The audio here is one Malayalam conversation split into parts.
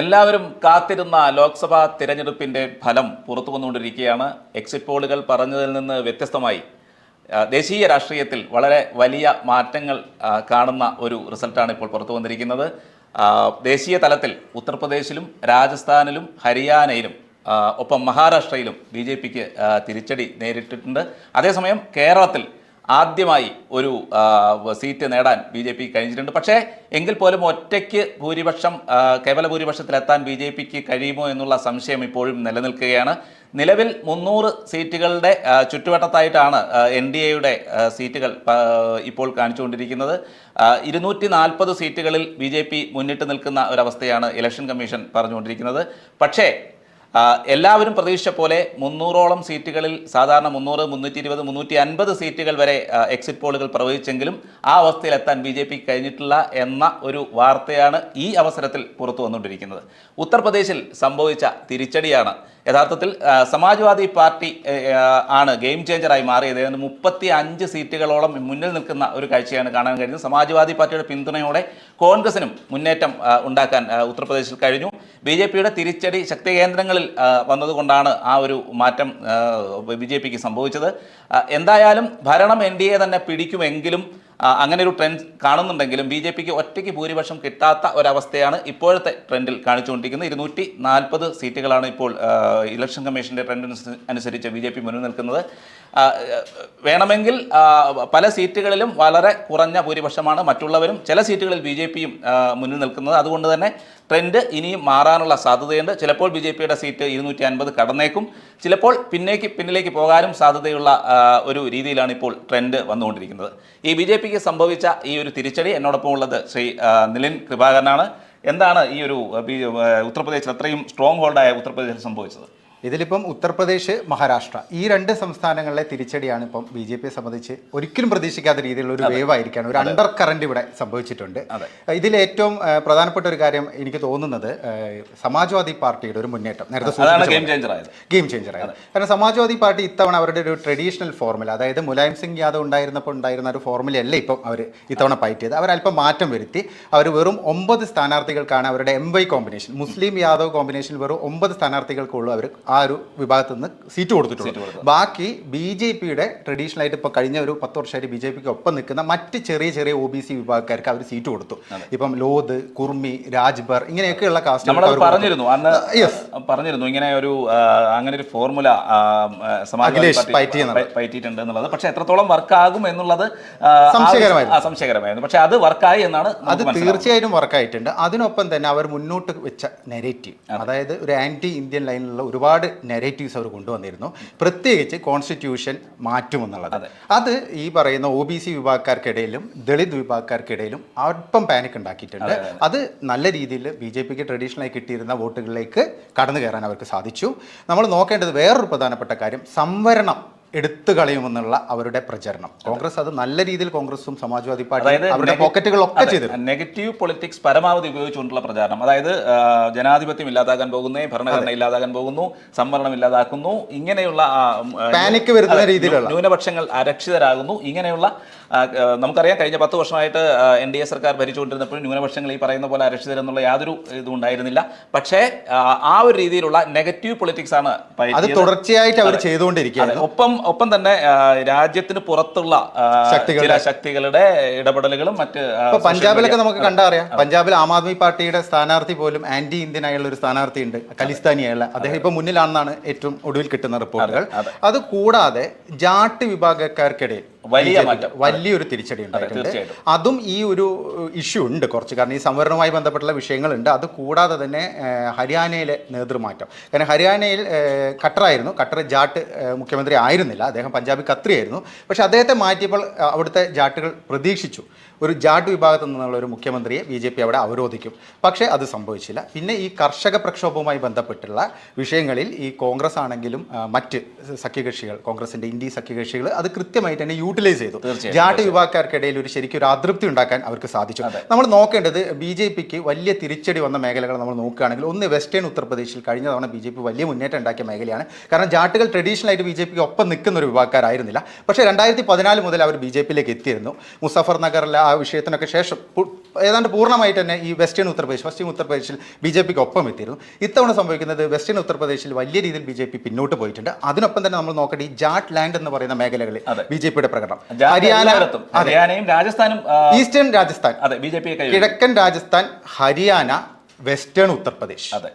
എല്ലാവരും കാത്തിരുന്ന ലോക്സഭാ തിരഞ്ഞെടുപ്പിന്റെ ഫലം പുറത്തു വന്നുകൊണ്ടിരിക്കുകയാണ്. എക്സിറ്റ് പോളുകൾ പറഞ്ഞതിൽ നിന്ന് വ്യത്യസ്തമായി ദേശീയ രാഷ്ട്രീയത്തിൽ വളരെ വലിയ മാറ്റങ്ങൾ കാണുന്ന ഒരു റിസൾട്ടാണ് ഇപ്പോൾ പുറത്തു വന്നിരിക്കുന്നത്. ദേശീയ തലത്തിൽ ഉത്തർപ്രദേശിലും രാജസ്ഥാനിലും ഹരിയാനയിലും ഒപ്പം മഹാരാഷ്ട്രയിലും ബി ജെ പിക്ക് തിരിച്ചടി നേരിട്ടിട്ടുണ്ട്. അതേസമയം കേരളത്തിൽ ആദ്യമായി ഒരു സീറ്റ് നേടാൻ ബി ജെ പി കഴിഞ്ഞിട്ടുണ്ട്. പക്ഷേ എങ്കിൽ പോലും ഒറ്റയ്ക്ക് ഭൂരിപക്ഷം കേവല ഭൂരിപക്ഷത്തിലെത്താൻ ബി ജെ പിക്ക് കഴിയുമോ എന്നുള്ള സംശയം ഇപ്പോഴും നിലനിൽക്കുകയാണ്. നിലവിൽ മുന്നൂറ് സീറ്റുകളുടെ ചുറ്റുവട്ടത്തായിട്ടാണ് എൻ ഡി എയുടെ സീറ്റുകൾ ഇപ്പോൾ കാണിച്ചുകൊണ്ടിരിക്കുന്നത്. ഇരുന്നൂറ്റി നാൽപ്പത് സീറ്റുകളിൽ ബി ജെ പി മുന്നിട്ട് നിൽക്കുന്ന ഒരവസ്ഥയാണ് ഇലക്ഷൻ കമ്മീഷൻ പറഞ്ഞുകൊണ്ടിരിക്കുന്നത്. പക്ഷേ എല്ലാവരും പ്രതീക്ഷിച്ച പോലെ മുന്നൂറോളം സീറ്റുകളിൽ സാധാരണ മുന്നൂറ് മുന്നൂറ്റി ഇരുപത് മുന്നൂറ്റി അൻപത് സീറ്റുകൾ വരെ എക്സിറ്റ് പോളുകൾ പ്രവഹിച്ചെങ്കിലും ആ അവസ്ഥയിലെത്താൻ ബി ജെ പി കഴിഞ്ഞിട്ടില്ല എന്ന ഒരു വാർത്തയാണ് ഈ അവസരത്തിൽ പുറത്തു വന്നുകൊണ്ടിരിക്കുന്നത്. ഉത്തർപ്രദേശിൽ സംഭവിച്ച തിരിച്ചടിയാണ് യഥാർത്ഥത്തിൽ സമാജ്വാദി പാർട്ടി ആണ് ഗെയിം ചേഞ്ചറായി മാറിയത്. ഏതാണ്ട് മുപ്പത്തി അഞ്ച് സീറ്റുകളോളം മുന്നിൽ നിൽക്കുന്ന ഒരു കാഴ്ചയാണ് കാണാൻ കഴിഞ്ഞത് സമാജ്വാദി പാർട്ടിയുടെ പിന്തുണയോടെ കോൺഗ്രസിനും മുന്നേറ്റം ഉണ്ടാക്കാൻ ഉത്തർപ്രദേശിൽ കഴിഞ്ഞു. ബി ജെ പിയുടെ തിരിച്ചടി ശക്തി കേന്ദ്രങ്ങളിൽ വന്നതുകൊണ്ടാണ് ആ ഒരു മാറ്റം ബി ജെ പിക്ക് സംഭവിച്ചത്. എന്തായാലും ഭരണം എൻ ഡി എ തന്നെ പിടിക്കുമെങ്കിലും അങ്ങനെ ഒരു ട്രെൻഡ് കാണുന്നുണ്ടെങ്കിലും ബി ജെ പിക്ക് ഒറ്റയ്ക്ക് ഭൂരിപക്ഷം കിട്ടാത്ത ഒരവസ്ഥയാണ് ഇപ്പോഴത്തെ ട്രെൻഡിൽ കാണിച്ചുകൊണ്ടിരിക്കുന്നത്. ഇരുന്നൂറ്റി നാൽപ്പത് സീറ്റുകളാണ് ഇപ്പോൾ ഇലക്ഷൻ കമ്മീഷന്റെ ട്രെൻഡ് അനുസരിച്ച് ബി ജെ പി മുന്നിൽ നിൽക്കുന്നത്. വേണമെങ്കിൽ പല സീറ്റുകളിലും വളരെ കുറഞ്ഞ ഭൂരിപക്ഷമാണ് മറ്റുള്ളവരും. ചില സീറ്റുകളിൽ ബി ജെ പിയും മുന്നിൽ നിൽക്കുന്നത്. അതുകൊണ്ട് തന്നെ ട്രെൻഡ് ഇനിയും മാറാനുള്ള സാധ്യതയുണ്ട്. ചിലപ്പോൾ ബി ജെ പിയുടെ സീറ്റ് ഇരുന്നൂറ്റി അൻപത് കടന്നേക്കും. ചിലപ്പോൾ പിന്നേക്ക് പിന്നിലേക്ക് പോകാനും സാധ്യതയുള്ള ഒരു രീതിയിലാണ് ഇപ്പോൾ ട്രെൻഡ് വന്നുകൊണ്ടിരിക്കുന്നത്. ഈ ബി ജെ പിക്ക് സംഭവിച്ച ഈ ഒരു തിരിച്ചടി എന്നോടൊപ്പം ഉള്ളത് ശ്രീ നിലിൻ കൃപാകരനാണ്. എന്താണ് ഈ ഒരു ഉത്തർപ്രദേശിൽ അത്രയും സ്ട്രോങ് ഹോൾഡായ ഉത്തർപ്രദേശിൽ സംഭവിച്ചത്? ഇതിലിപ്പം ഉത്തർപ്രദേശ് മഹാരാഷ്ട്ര ഈ രണ്ട് സംസ്ഥാനങ്ങളിലെ തിരിച്ചടിയാണ് ഇപ്പം ബി ജെ പിയെ സംബന്ധിച്ച് ഒരിക്കലും പ്രതീക്ഷിക്കാത്ത രീതിയിലുള്ള ഒരു വേവ് ആയിരിക്കാണ് ഒരു അണ്ടർ കറന്റ് ഇവിടെ സംഭവിച്ചിട്ടുണ്ട്. ഇതിൽ ഏറ്റവും പ്രധാനപ്പെട്ട ഒരു കാര്യം എനിക്ക് തോന്നുന്നത് സമാജ്വാദി പാർട്ടിയുടെ ഒരു മുന്നേറ്റം. നേരത്തെ ഗെയിം. ചേഞ്ചർ ആയത്. കാരണം സമാജ്വാദി പാർട്ടി ഇത്തവണ അവരുടെ ഒരു ട്രഡീഷണൽ ഫോർമുല അതായത് മുലായം സിംഗ് യാദവ് ഉണ്ടായിരുന്നപ്പോൾ ഉണ്ടായിരുന്ന ഒരു ഫോർമുലയല്ല ഇപ്പം അവർ ഇത്തവണ ഫൈറ്റ് ചെയ്ത് അവർ അല്പം മാറ്റം വരുത്തി. അവർ വെറും ഒമ്പത് സ്ഥാനാർത്ഥികൾക്കാണ് അവരുടെ M Y combination Muslim Yadav combination വെറും ഒമ്പത് സ്ഥാനാർത്ഥികൾക്കുള്ളൂ അവർ ആ ഒരു വിഭാഗത്തിൽ നിന്ന് സീറ്റ് കൊടുത്തിട്ടുണ്ട് ബാക്കി ബി ജെ പിയുടെ ട്രഡീഷണൽ ആയിട്ട് ഇപ്പോൾ കഴിഞ്ഞ ഒരു പത്ത് വർഷമായിട്ട് ബി ജെ പിക്ക് ഒപ്പം നിൽക്കുന്ന മറ്റ് ചെറിയ ചെറിയ ഒ ബി സി വിഭാഗക്കാർക്ക് അവർ സീറ്റ് കൊടുത്തു. ഇപ്പം ലോത് കുർമി രാജ്ബർ ഇങ്ങനെയൊക്കെയുള്ള കാസ്റ്റ് പറഞ്ഞിരുന്നു. അന്ന് പറഞ്ഞിരുന്നു. ഇങ്ങനെ ഒരു അങ്ങനെ ഒരു ഫോർമുല പയറ്റിയിട്ടുണ്ട് എന്നുള്ളത്. പക്ഷെ എത്രത്തോളം വർക്ക് ആകും എന്നുള്ളത് സംശയകരമായിരുന്നു. സംശയകരമായിരുന്നു. പക്ഷെ അത് വർക്കായി എന്നാണ് അത് തീർച്ചയായിട്ടും വർക്കായിട്ടുണ്ട്. അതിനൊപ്പം തന്നെ അവർ മുന്നോട്ട് വെച്ച നെരേറ്റീവ് അതായത് ഒരു ആന്റി ഇന്ത്യൻ ലൈനിലുള്ള ഒരുപാട് നെരേറ്റീവ്സ് അവർ കൊണ്ടുവന്നിരുന്നു. പ്രത്യേകിച്ച് കോൺസ്റ്റിറ്റ്യൂഷൻ മാറ്റുമെന്നുള്ളത് അത്. ഈ പറയുന്ന ഒ ബി സി വിഭാഗക്കാർക്കിടയിലും ദളിത് വിഭാഗക്കാർക്കിടയിലും അല്പം പാനിക് ഉണ്ടാക്കിയിട്ടുണ്ട്. അത് നല്ല രീതിയിൽ ബി ജെ പിക്ക് ട്രഡീഷണലായി കിട്ടിയിരുന്ന വോട്ടുകളിലേക്ക് കടന്നു കയറാൻ അവർക്ക് സാധിച്ചു. നമ്മൾ നോക്കേണ്ടത് വേറൊരു പ്രധാനപ്പെട്ട കാര്യം സംവരണം എടുത്തു കളയുമെന്നുള്ള അവരുടെ പ്രചരണം. കോൺഗ്രസ് അത് നല്ല രീതിയിൽ കോൺഗ്രസും സമാജ്വാദി പാർട്ടി അവരുടെ പോക്കറ്റുകളൊക്കെ ചെയ്തു നെഗറ്റീവ് പൊളിറ്റിക്സ് പരമാവധി ഉപയോഗിച്ചുകൊണ്ടുള്ള പ്രചാരണം. അതായത് ജനാധിപത്യം ഇല്ലാതാക്കാൻ പോകുന്നേ ഭരണഘടന ഇല്ലാതാകാൻ പോകുന്നു സംവരണം ഇല്ലാതാക്കുന്നു ഇങ്ങനെയുള്ള പാനിക് വരുത്തുന്ന രീതിയിലുള്ള. ന്യൂനപക്ഷങ്ങൾ അരക്ഷിതരാകുന്നു ഇങ്ങനെയുള്ള നമുക്കറിയാം കഴിഞ്ഞ പത്ത് വർഷമായിട്ട് എൻ ഡി എ സർക്കാർ ഭരിച്ചുകൊണ്ടിരുന്നപ്പോഴും ന്യൂനപക്ഷങ്ങൾ ഈ പറയുന്ന പോലെ അരക്ഷിതരെന്നുള്ള യാതൊരു ഇതും ഉണ്ടായിരുന്നില്ല പക്ഷേ ആ, ഒരു രീതിയിലുള്ള നെഗറ്റീവ് പൊളിറ്റിക്സ് ആണ് അത് തുടർച്ചയായിട്ട് അവർ ചെയ്തുകൊണ്ടിരിക്കുകയാണ് ഒപ്പം ഒപ്പം തന്നെ രാജ്യത്തിന് പുറത്തുള്ള ശക്തികളുടെ- ചില ശക്തികളുടെ ഇടപെടലുകളും മറ്റ് പഞ്ചാബിലൊക്കെ നമുക്ക് നമുക്ക് കണ്ടറിയാം പഞ്ചാബിൽ ആം ആദ്മി പാർട്ടിയുടെ സ്ഥാനാർത്ഥി പോലും ആന്റി ഇന്ത്യൻ ആയുള്ള ഒരു സ്ഥാനാർത്ഥി ഉണ്ട്. ഖലിസ്ഥാനിയായുള്ള. അദ്ദേഹം ഇപ്പൊ മുന്നിലാണെന്നാണ് ഏറ്റവും ഒടുവിൽ കിട്ടുന്ന റിപ്പോർട്ടുകൾ. അത് കൂടാതെ ജാട്ട് വിഭാഗക്കാർക്കിടയിൽ വലിയ മാറ്റം. വലിയൊരു തിരിച്ചടി ഉണ്ടായിട്ടുണ്ട്. അതും ഈ ഒരു ഇഷ്യൂ ഉണ്ട് കുറച്ച്. കാരണം ഈ സംവരണവുമായി ബന്ധപ്പെട്ടുള്ള വിഷയങ്ങളുണ്ട്. അത് കൂടാതെ തന്നെ ഹരിയാനയിലെ നേതൃമാറ്റം. കാരണം ഹരിയാനയിൽ ഖട്ടറായിരുന്നു. ഖട്ടർ ജാട്ട് മുഖ്യമന്ത്രി ആയിരുന്നില്ല. അദ്ദേഹം പഞ്ചാബി കത്രിയായിരുന്നു പക്ഷെ അദ്ദേഹത്തെ മാറ്റിയപ്പോൾ അവിടുത്തെ ജാട്ടുകൾ പ്രതീക്ഷിച്ചു. ഒരു ജാട്ട് വിഭാഗത്തിൽ നിന്നുള്ള ഒരു മുഖ്യമന്ത്രിയെ ബി ജെ പി അവിടെ അവരോധിക്കും. പക്ഷേ അത് സംഭവിച്ചില്ല. പിന്നെ ഈ കർഷക പ്രക്ഷോഭവുമായി ബന്ധപ്പെട്ടുള്ള വിഷയങ്ങളിൽ ഈ കോൺഗ്രസ് ആണെങ്കിലും മറ്റ് സഖ്യകക്ഷികൾ കോൺഗ്രസിന്റെ ഇന്ത്യ സഖ്യകക്ഷികൾ അത് കൃത്യമായിട്ട് തന്നെ യൂട്ടിലൈസ് ചെയ്തു. ജാട്ട് വിഭാഗക്കാർക്കിടയിൽ ഒരു ശരിക്കും ഒരു അതൃപ്തി ഉണ്ടാക്കാൻ അവർക്ക് സാധിച്ചു. നമ്മൾ നോക്കേണ്ടത് ബി ജെ പിക്ക് വലിയ തിരിച്ചടി വന്ന മേഖലകൾ നമ്മൾ നോക്കുകയാണെങ്കിൽ ഒന്ന് വെസ്റ്റേൺ ഉത്തർപ്രദേശിൽ കഴിഞ്ഞ തവണ ബി ജെ പി വലിയ മുന്നേറ്റം ഉണ്ടാക്കിയ മേഖലയാണ്. കാരണം ജാട്ടുകൾ ട്രഡീഷണൽ ആയിട്ട് ബി ജെ പിക്ക് ഒപ്പം നിൽക്കുന്ന ഒരു വിഭാഗക്കാരായിരുന്നില്ല. പക്ഷേ രണ്ടായിരത്തി പതിനാല് മുതൽ അവർ ബി ജെ പിയിലേക്ക് എത്തിയിരുന്നു. മുസഫർ നഗറിലെ ആ ആ വിഷയത്തിനൊക്കെ ശേഷം ഏതാണ്ട് പൂർണമായിട്ട് തന്നെ ഈ വെസ്റ്റേൺ ഉത്തർപ്രദേശ് പശ്ചിമ ഉത്തർപ്രദേശിൽ ബി ജെ പിക്ക് ഒപ്പം എത്തിയിരുന്നു. ഇത്തവണ സംഭവിക്കുന്നത് വെസ്റ്റേൺ ഉത്തർപ്രദേശിൽ വലിയ രീതിയിൽ ബി ജെ പി പിന്നോട്ട് പോയിട്ടുണ്ട്. അതിനൊപ്പം തന്നെ നമ്മൾ നോക്കേണ്ട ഈ ജാട്ട് ലാൻഡ് എന്ന് പറയുന്ന മേഖലകളിൽ ബി ജെ പിയുടെ പ്രകടനം ഹരിയാന ഹരിയാനയും രാജസ്ഥാനും ഈസ്റ്റേൺ രാജസ്ഥാൻ. കിഴക്കൻ രാജസ്ഥാൻ ഹരിയാന വെസ്റ്റേൺ ഉത്തർപ്രദേശ്. അതെ.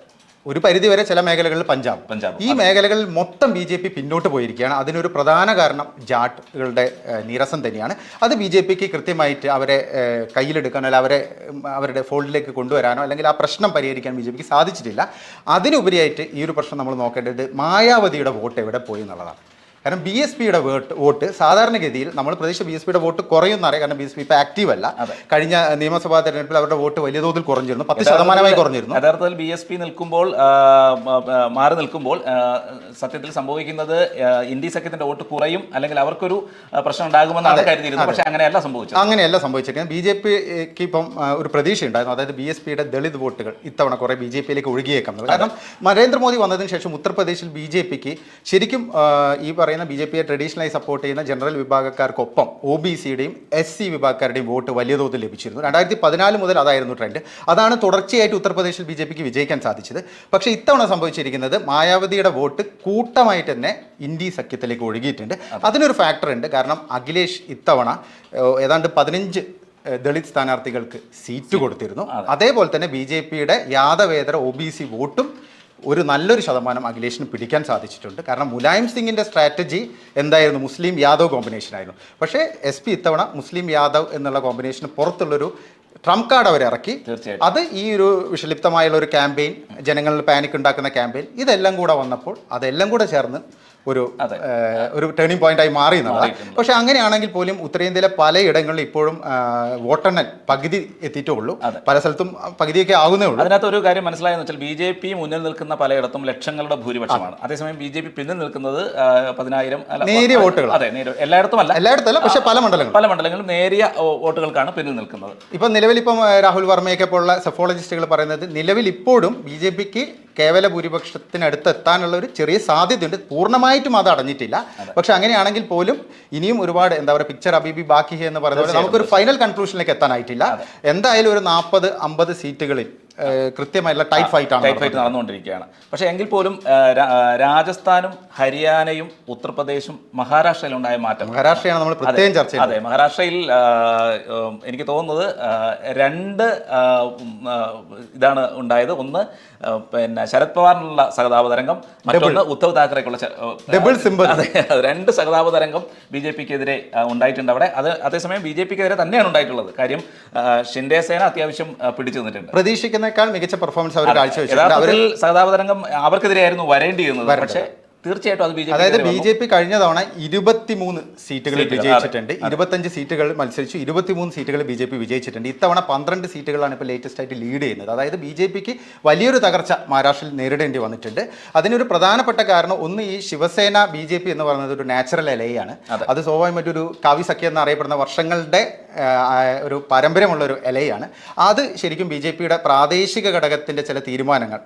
ഒരു പരിധിവരെ ചില മേഖലകളിൽ പഞ്ചാബ്. പഞ്ചാബ്. ഈ മേഖലകളിൽ മൊത്തം ബി ജെ പി പിന്നോട്ട് പോയിരിക്കുകയാണ്. അതിനൊരു പ്രധാന കാരണം ജാട്ടുകളുടെ നിരസം തന്നെയാണ്. അത് ബി ജെ പിക്ക് കൃത്യമായിട്ട് അവരെ കയ്യിലെടുക്കാനോ അല്ലെങ്കിൽ അവരെ അവരുടെ ഫോൾഡിലേക്ക് കൊണ്ടുവരാനോ അല്ലെങ്കിൽ ആ പ്രശ്നം പരിഹരിക്കാൻ ബി ജെ പിക്ക് സാധിച്ചിട്ടില്ല. അതിനുപരിയായിട്ട് ഈ ഒരു പ്രശ്നം നമ്മൾ നോക്കേണ്ടത് മായാവതിയുടെ വോട്ട് എവിടെ പോയി എന്നുള്ളതാണ്. കാരണം ബി എസ് പിയുടെ വോട്ട് വോട്ട് സാധാരണഗതിയിൽ നമ്മൾ പ്രതീക്ഷ ബി എസ് പിയുടെ വോട്ട് കുറയുന്നറിയാം കാരണം ബി എസ് പി ഇപ്പോൾ ആക്റ്റീവ് അല്ല. കഴിഞ്ഞ നിയമസഭാ തെരഞ്ഞെടുപ്പിൽ അവരുടെ വോട്ട് വലിയ തോതിൽ കുറഞ്ഞിരുന്നു. പത്ത് ശതമാനമായി കുറഞ്ഞിരുന്നു. യഥാർത്ഥത്തിൽ ബി എസ് പി നിൽക്കുമ്പോൾ മാറി നിൽക്കുമ്പോൾ സത്യത്തിൽ സംഭവിക്കുന്നത് ആ, ഇന്ത്യ സഖ്യത്തിന്റെ വോട്ട് കുറയും അല്ലെങ്കിൽ അവർക്കൊരു പ്രശ്നം ഉണ്ടാകുമെന്നാണ് കരുതിയിരുന്നത് പക്ഷേ അങ്ങനെയല്ല സംഭവിച്ചത്. അങ്ങനെയല്ല സംഭവിച്ചിരിക്കുന്നത് ബി ജെ പിക്ക് ഇപ്പം ഒരു പ്രതീക്ഷ ഉണ്ടായിരുന്നു അതായത് ബി എസ് പിയുടെ ദളിത് വോട്ടുകൾ ഇത്തവണ കുറേ ബി ജെ പിയിലേക്ക് ഒഴുകിയേക്കാം. കാരണം നരേന്ദ്രമോദി വന്നതിന് ശേഷം ഉത്തർപ്രദേശിൽ ബി ജെ പിക്ക് ശരിക്കും ഈ പറയുന്ന ബി ജെ പിയെ ട്രഡീഷണലായി സപ്പോർട്ട് ചെയ്യുന്ന ജനറൽ വിഭാഗക്കാർക്കൊപ്പം ഒ ബി സിയുടെയും എസ് സി വിഭാഗക്കാരുടെയും വോട്ട് വലിയ തോതിൽ ലഭിച്ചിരുന്നു. രണ്ടായിരത്തി പതിനാല് മുതൽ അതായിരുന്നു ട്രെൻഡ് അതാണ് തുടർച്ചയായിട്ട് ഉത്തർപ്രദേശിൽ ബി ജെ പിക്ക് വിജയിക്കാൻ സാധിച്ചത്. പക്ഷേ ഇത്തവണ സംഭവിച്ചിരിക്കുന്നത് മായാവതിയുടെ വോട്ട് കൂട്ടമായിട്ട് തന്നെ ഇന്ത്യ സഖ്യത്തിലേക്ക് ഒഴുകിയിട്ടുണ്ട്. അതിനൊരു ഫാക്ടർ ഉണ്ട്. കാരണം അഖിലേഷ് ഇത്തവണ ഏതാണ്ട് പതിനഞ്ച് ദളിത് സ്ഥാനാർത്ഥികൾക്ക് സീറ്റ് കൊടുത്തിരുന്നു. അതേപോലെ തന്നെ ബി ജെ പിയുടെ യാദവേതര ഒ ബി സി വോട്ടും ഒരു നല്ലൊരു ശതമാനം അഖിലേഷിന് പിടിക്കാൻ സാധിച്ചിട്ടുണ്ട്. കാരണം മുലായം സിംഗിന്റെ സ്ട്രാറ്റജി എന്തായിരുന്നു? മുസ്ലിം യാദവ് കോമ്പിനേഷൻ ആയിരുന്നു. പക്ഷേ എസ് പി ഇത്തവണ മുസ്ലിം യാദവ് എന്നുള്ള കോമ്പിനേഷന് പുറത്തുള്ളൊരു ട്രംപ് കാർഡ് അവർ ഇറക്കി. അത് ഈ ഒരു വിഷലിപ്തമായുള്ള ഒരു ക്യാമ്പയിൻ ജനങ്ങളിൽ പാനിക് ഉണ്ടാക്കുന്ന ക്യാമ്പയിൻ ഇതെല്ലാം കൂടെ വന്നപ്പോൾ അതെല്ലാം കൂടെ ചേർന്ന് ഒരു ഒരു ടേണിംഗ് പോയിന്റായി മാറി എന്നുള്ളത് പക്ഷെ അങ്ങനെയാണെങ്കിൽ പോലും ഉത്തരേന്ത്യയിലെ പലയിടങ്ങളിലും ഇപ്പോഴും വോട്ടെണ്ണൽ പകുതി എത്തിയിട്ടേ ഉള്ളൂ. പല സ്ഥലത്തും പകുതിയൊക്കെ ആകുന്നേ ഉള്ളൂ. അതിനകത്ത് ഒരു കാര്യം മനസ്സിലായെന്ന് വെച്ചാൽ ബി ജെ പി മുന്നിൽ നിൽക്കുന്ന പലയിടത്തും ലക്ഷങ്ങളുടെ ഭൂരിപക്ഷമാണ്. അതേസമയം ബി ജെ പി പിന്നിൽ നിൽക്കുന്നത് പതിനായിരം നേരിയ വോട്ടുകൾ. അതെ നേരിയ എല്ലായിടത്തും അല്ല എല്ലായിടത്തും അല്ല പക്ഷെ പല മണ്ഡലങ്ങളും പല മണ്ഡലങ്ങളും നേരിയ വോട്ടുകൾക്കാണ് പിന്നിൽ നിൽക്കുന്നത്. ഇപ്പം നിലവിൽ ഇപ്പം രാഹുൽ വർമ്മയൊക്കെ പോലുള്ള സെഫോളജിസ്റ്റുകൾ പറയുന്നത് നിലവിൽ ഇപ്പോഴും ബി ജെ പിക്ക് കേവല ഭൂരിപക്ഷത്തിനടുത്ത് എത്താനുള്ള ഒരു ചെറിയ സാധ്യതയുണ്ട്. പൂർണമായിട്ടും അത് അടഞ്ഞിട്ടില്ല. പക്ഷെ അങ്ങനെയാണെങ്കിൽ പോലും ഇനിയും ഒരുപാട് എന്താ പറയുക പിക്ചർ അബീബി ബാക്കി എന്ന് പറയുന്നത് പോലെ നമുക്കൊരു ഫൈനൽ കൺക്ലൂഷനിലേക്ക് എത്താനായിട്ടില്ല. എന്തായാലും ഒരു നാൽപ്പത് അമ്പത് സീറ്റുകളിൽ കൃത്യമായിട്ടുള്ള ടൈറ്റ് ഫൈറ്റ് ആണ് ടൈറ്റ് ഫൈറ്റ് നടന്നുകൊണ്ടിരിക്കുകയാണ്. പക്ഷേ എങ്കിൽ പോലും രാജസ്ഥാനും ഹരിയാനയും ഉത്തർപ്രദേശും മഹാരാഷ്ട്രയിലുണ്ടായ മാറ്റം. മഹാരാഷ്ട്രയാണ് നമ്മൾ പ്രത്യേകം ചർച്ച അതെ മഹാരാഷ്ട്രയിൽ എനിക്ക് തോന്നുന്നത് രണ്ട് ഇതാണ് ഉണ്ടായത്. ഒന്ന് പിന്നെ ശരത് പവാറിനുള്ള സഹതാപ തരംഗം മറ്റൊന്ന് ഉദ്ധവ് താക്കറേക്കുള്ള ഡബിൾ സിമ്പിൾ അതെ രണ്ട് സഹതാപ തരംഗം ബി ജെ പിക്കെതിരെ ഉണ്ടായിട്ടുണ്ട് അവിടെ. അത് അതേസമയം ബി ജെ പിക്കെതിരെ തന്നെയാണ് ഉണ്ടായിട്ടുള്ളത്. കാര്യം ഷിൻഡേ സേന അത്യാവശ്യം പിടിച്ചു നിന്നിട്ടുണ്ട്. പ്രതീക്ഷിക്കുന്നേക്കാൾ മികച്ച പെർഫോമൻസ് അവർ കാഴ്ചവെച്ചു അവർ യഥാർത്ഥത്തിൽ സഹതാപ തരംഗം അവർക്കെതിരെയായിരുന്നു വരേണ്ടിയിരുന്നത്. പക്ഷേ തീർച്ചയായിട്ടും അത് ബി ജെ അതായത് ബി ജെ പി കഴിഞ്ഞ തവണ ഇരുപത്തിമൂന്ന് സീറ്റുകൾ വിജയിച്ചിട്ടുണ്ട്. ഇരുപത്തഞ്ച് സീറ്റുകൾ മത്സരിച്ചു. ഇരുപത്തിമൂന്ന് സീറ്റുകൾ ബി ജെ പി വിജയിച്ചിട്ടുണ്ട്. ഇത്തവണ പന്ത്രണ്ട് സീറ്റുകളാണ് ഇപ്പോൾ ലേറ്റസ്റ്റ് ആയിട്ട് ലീഡ് ചെയ്യുന്നത്. അതായത് ബി ജെ പിക്ക് വലിയൊരു തകർച്ച മഹാരാഷ്ട്രയിൽ നേരിടേണ്ടി വന്നിട്ടുണ്ട്. അതിനൊരു പ്രധാനപ്പെട്ട കാരണം ഒന്ന് ഈ ശിവസേന ബി ജെ പി എന്ന് പറയുന്നത് ഒരു നാച്ചുറൽ ഇലയാണ് അത്. സ്വാഭാവികമായിട്ട് മറ്റൊരു കാവി സഖ്യം എന്നറിയപ്പെടുന്ന വർഷങ്ങളുടെ ഒരു പാരമ്പര്യമുള്ള ഒരു ഇലയാണ് അത് ശരിക്കും ബി ജെ പിയുടെ പ്രാദേശിക ഘടകത്തിന്റെ ചില തീരുമാനങ്ങൾ.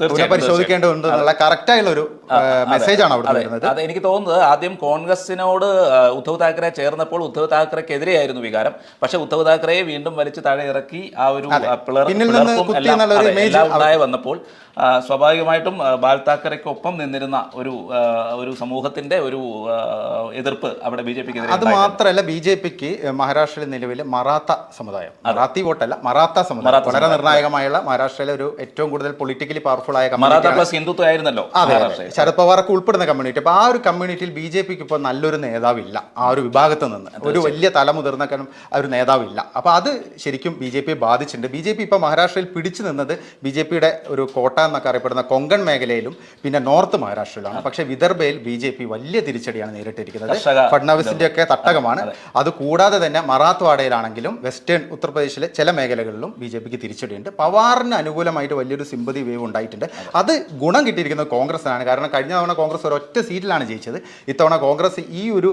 എന്നുള്ള കറക്റ്റായുള്ള ഒരു മെസ്സേജ് ആണ് അവിടെ അതെ. വരുന്നത്. അത് എനിക്ക് തോന്നുന്നത് ആദ്യം കോൺഗ്രസിനോട് ഉദ്ധവ് താക്കറെ ചേർന്നപ്പോൾ ഉദ്ധവ് താക്കറെക്കെതിരെയായിരുന്നു വികാരം. പക്ഷെ ഉദ്ധവ് താക്കറെ വീണ്ടും വലിച്ചു താഴെ ഇറക്കി ആ ഒരു പിളർപ്പും എല്ലാം- ഉണ്ടായി വന്നപ്പോൾ സ്വാഭാവികമായിട്ടും ബാൽ താക്കറെക്കൊപ്പം നിന്നിരുന്ന ഒരു ഒരു സമൂഹത്തിന്റെ ഒരു എതിർപ്പ് അവിടെ ബി ജെ പിക്ക് അത് മാത്രമല്ല ബി ജെ പിക്ക് മഹാരാഷ്ട്രയിൽ നിലവിൽ മറാത്ത സമുദായം മറാത്തി വോട്ടല്ല മറാത്ത സമുദായം വളരെ നിർണായകമായുള്ള മഹാരാഷ്ട്രയിലെ ഒരു ഏറ്റവും കൂടുതൽ പൊളിറ്റിക്കലി പവർഫുൾ ആയ മറാത്ത പ്ലസ് ഹിന്ദുത്വ ആയിരുന്നല്ലോ അതെ. ശരത് പവാറൊക്കെ ഉൾപ്പെടുന്ന കമ്മ്യൂണിറ്റി അപ്പോൾ ആ ഒരു കമ്മ്യൂണിറ്റിയിൽ ബി ജെ പിക്ക് ഇപ്പോൾ നല്ലൊരു നേതാവില്ല ആ ഒരു വിഭാഗത്ത് നിന്ന്. ഒരു വലിയ തലമുതിർന്ന ആ ഒരു നേതാവില്ല. അപ്പോൾ അത് ശരിക്കും ബി ജെ പിയെ ബാധിച്ചിട്ടുണ്ട്. ബി ജെ പി ഇപ്പോൾ മഹാരാഷ്ട്രയിൽ പിടിച്ചു നിന്നത് ബി ജെ പിയുടെ ഒരു കോട്ട എന്നൊക്കെ അറിയപ്പെടുന്ന കൊങ്കൺ മേഖലയിലും പിന്നെ നോർത്ത് മഹാരാഷ്ട്രയിലാണ്. പക്ഷേ വിദർഭയിൽ ബി ജെ പി വലിയ തിരിച്ചടിയാണ് നേരിട്ടിരിക്കുന്നത്. ഫഡ്നാവിസിന്റെ ഒക്കെ തട്ടകമാണ്. അത് കൂടാതെ തന്നെ മറാത്ത്വാഡയിലാണെങ്കിലും വെസ്റ്റേൺ ഉത്തർപ്രദേശിലെ ചില മേഖലകളിലും ബി ജെ പിക്ക് തിരിച്ചടിയുണ്ട്. പവാറിന് അനുകൂലമായിട്ട് വലിയൊരു സിമ്പതി വേവ് ഉണ്ടായിട്ടുണ്ട്. അത്. ഗുണം കിട്ടിയിരിക്കുന്നത് കോൺഗ്രസിനാണ് കാരണം കഴിഞ്ഞ തവണ കോൺഗ്രസ് ഒരൊറ്റ സീറ്റിലാണ് ജയിച്ചത്. ഇത്തവണ കോൺഗ്രസ് ഈ ഒരു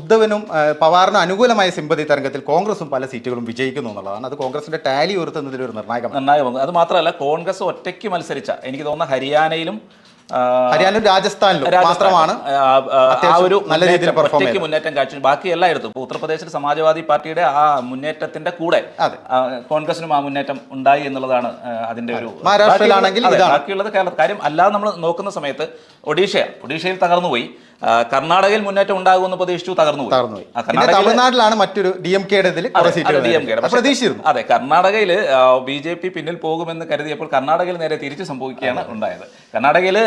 ഉദ്ധവനും പവാറിനും പവാറിന് അനുകൂലമായ സിമ്പതി തരംഗത്തിൽ കോൺഗ്രസും പല സീറ്റുകളും വിജയിക്കുന്നു എന്നുള്ളതാണ്. അത് കോൺഗ്രസിന്റെ ടാലി ഉയർത്തുന്നതിൽ ഒരു നിർണായകമാണ്. നിർണായകമാണ്. അത് മാത്രമല്ല കോൺഗ്രസ് ഒറ്റയ്ക്ക് മത്സരിച്ച എനിക്ക് തോന്നുന്ന ഹരിയാനയിലും ഹരിയാനയിലും രാജസ്ഥാനിലും. മാത്രമാണ് ആ, ഒരു നല്ല രീതിയിൽ മുന്നേറ്റം, perform ഒറ്റയ്ക്ക് മുന്നേറ്റം കാഴ്ച ബാക്കി എല്ലായിടത്തും ഇപ്പോൾ ഉത്തർപ്രദേശിൽ സമാജ്വാദി പാർട്ടിയുടെ ആ മുന്നേറ്റത്തിന്റെ കൂടെ. കോൺഗ്രസിനും ആ മുന്നേറ്റം ഉണ്ടായി എന്നുള്ളതാണ് അതിന്റെ ഒരു മഹാരാഷ്ട്രയിലാണെങ്കിൽ ബാക്കിയുള്ളത്- കേരളത്തിൽ. കാര്യം അല്ലാതെ നമ്മൾ നോക്കുന്ന സമയത്ത് ഒഡീഷ ഒഡീഷയിൽ തകർന്നുപോയി. കർണാടകയിൽ മുന്നേറ്റം ഉണ്ടാകുമെന്ന് പ്രതീക്ഷിച്ചു തകർന്നു തകർന്നുപോയി തമിഴ്നാട്ടിലാണ് മറ്റൊരു ഡി എം കെയുടെ ഇതിൽ പ്രതീക്ഷിച്ചിരുന്നു. അതെ കർണാടകയിൽ ബി ജെ പി പിന്നിൽ പോകുമെന്ന് കരുതിയപ്പോൾ കർണാടകയിൽ നേരെ തിരിച്ചു സംഭവിക്കുകയാണ് ഉണ്ടായത്. കർണാടകയിൽ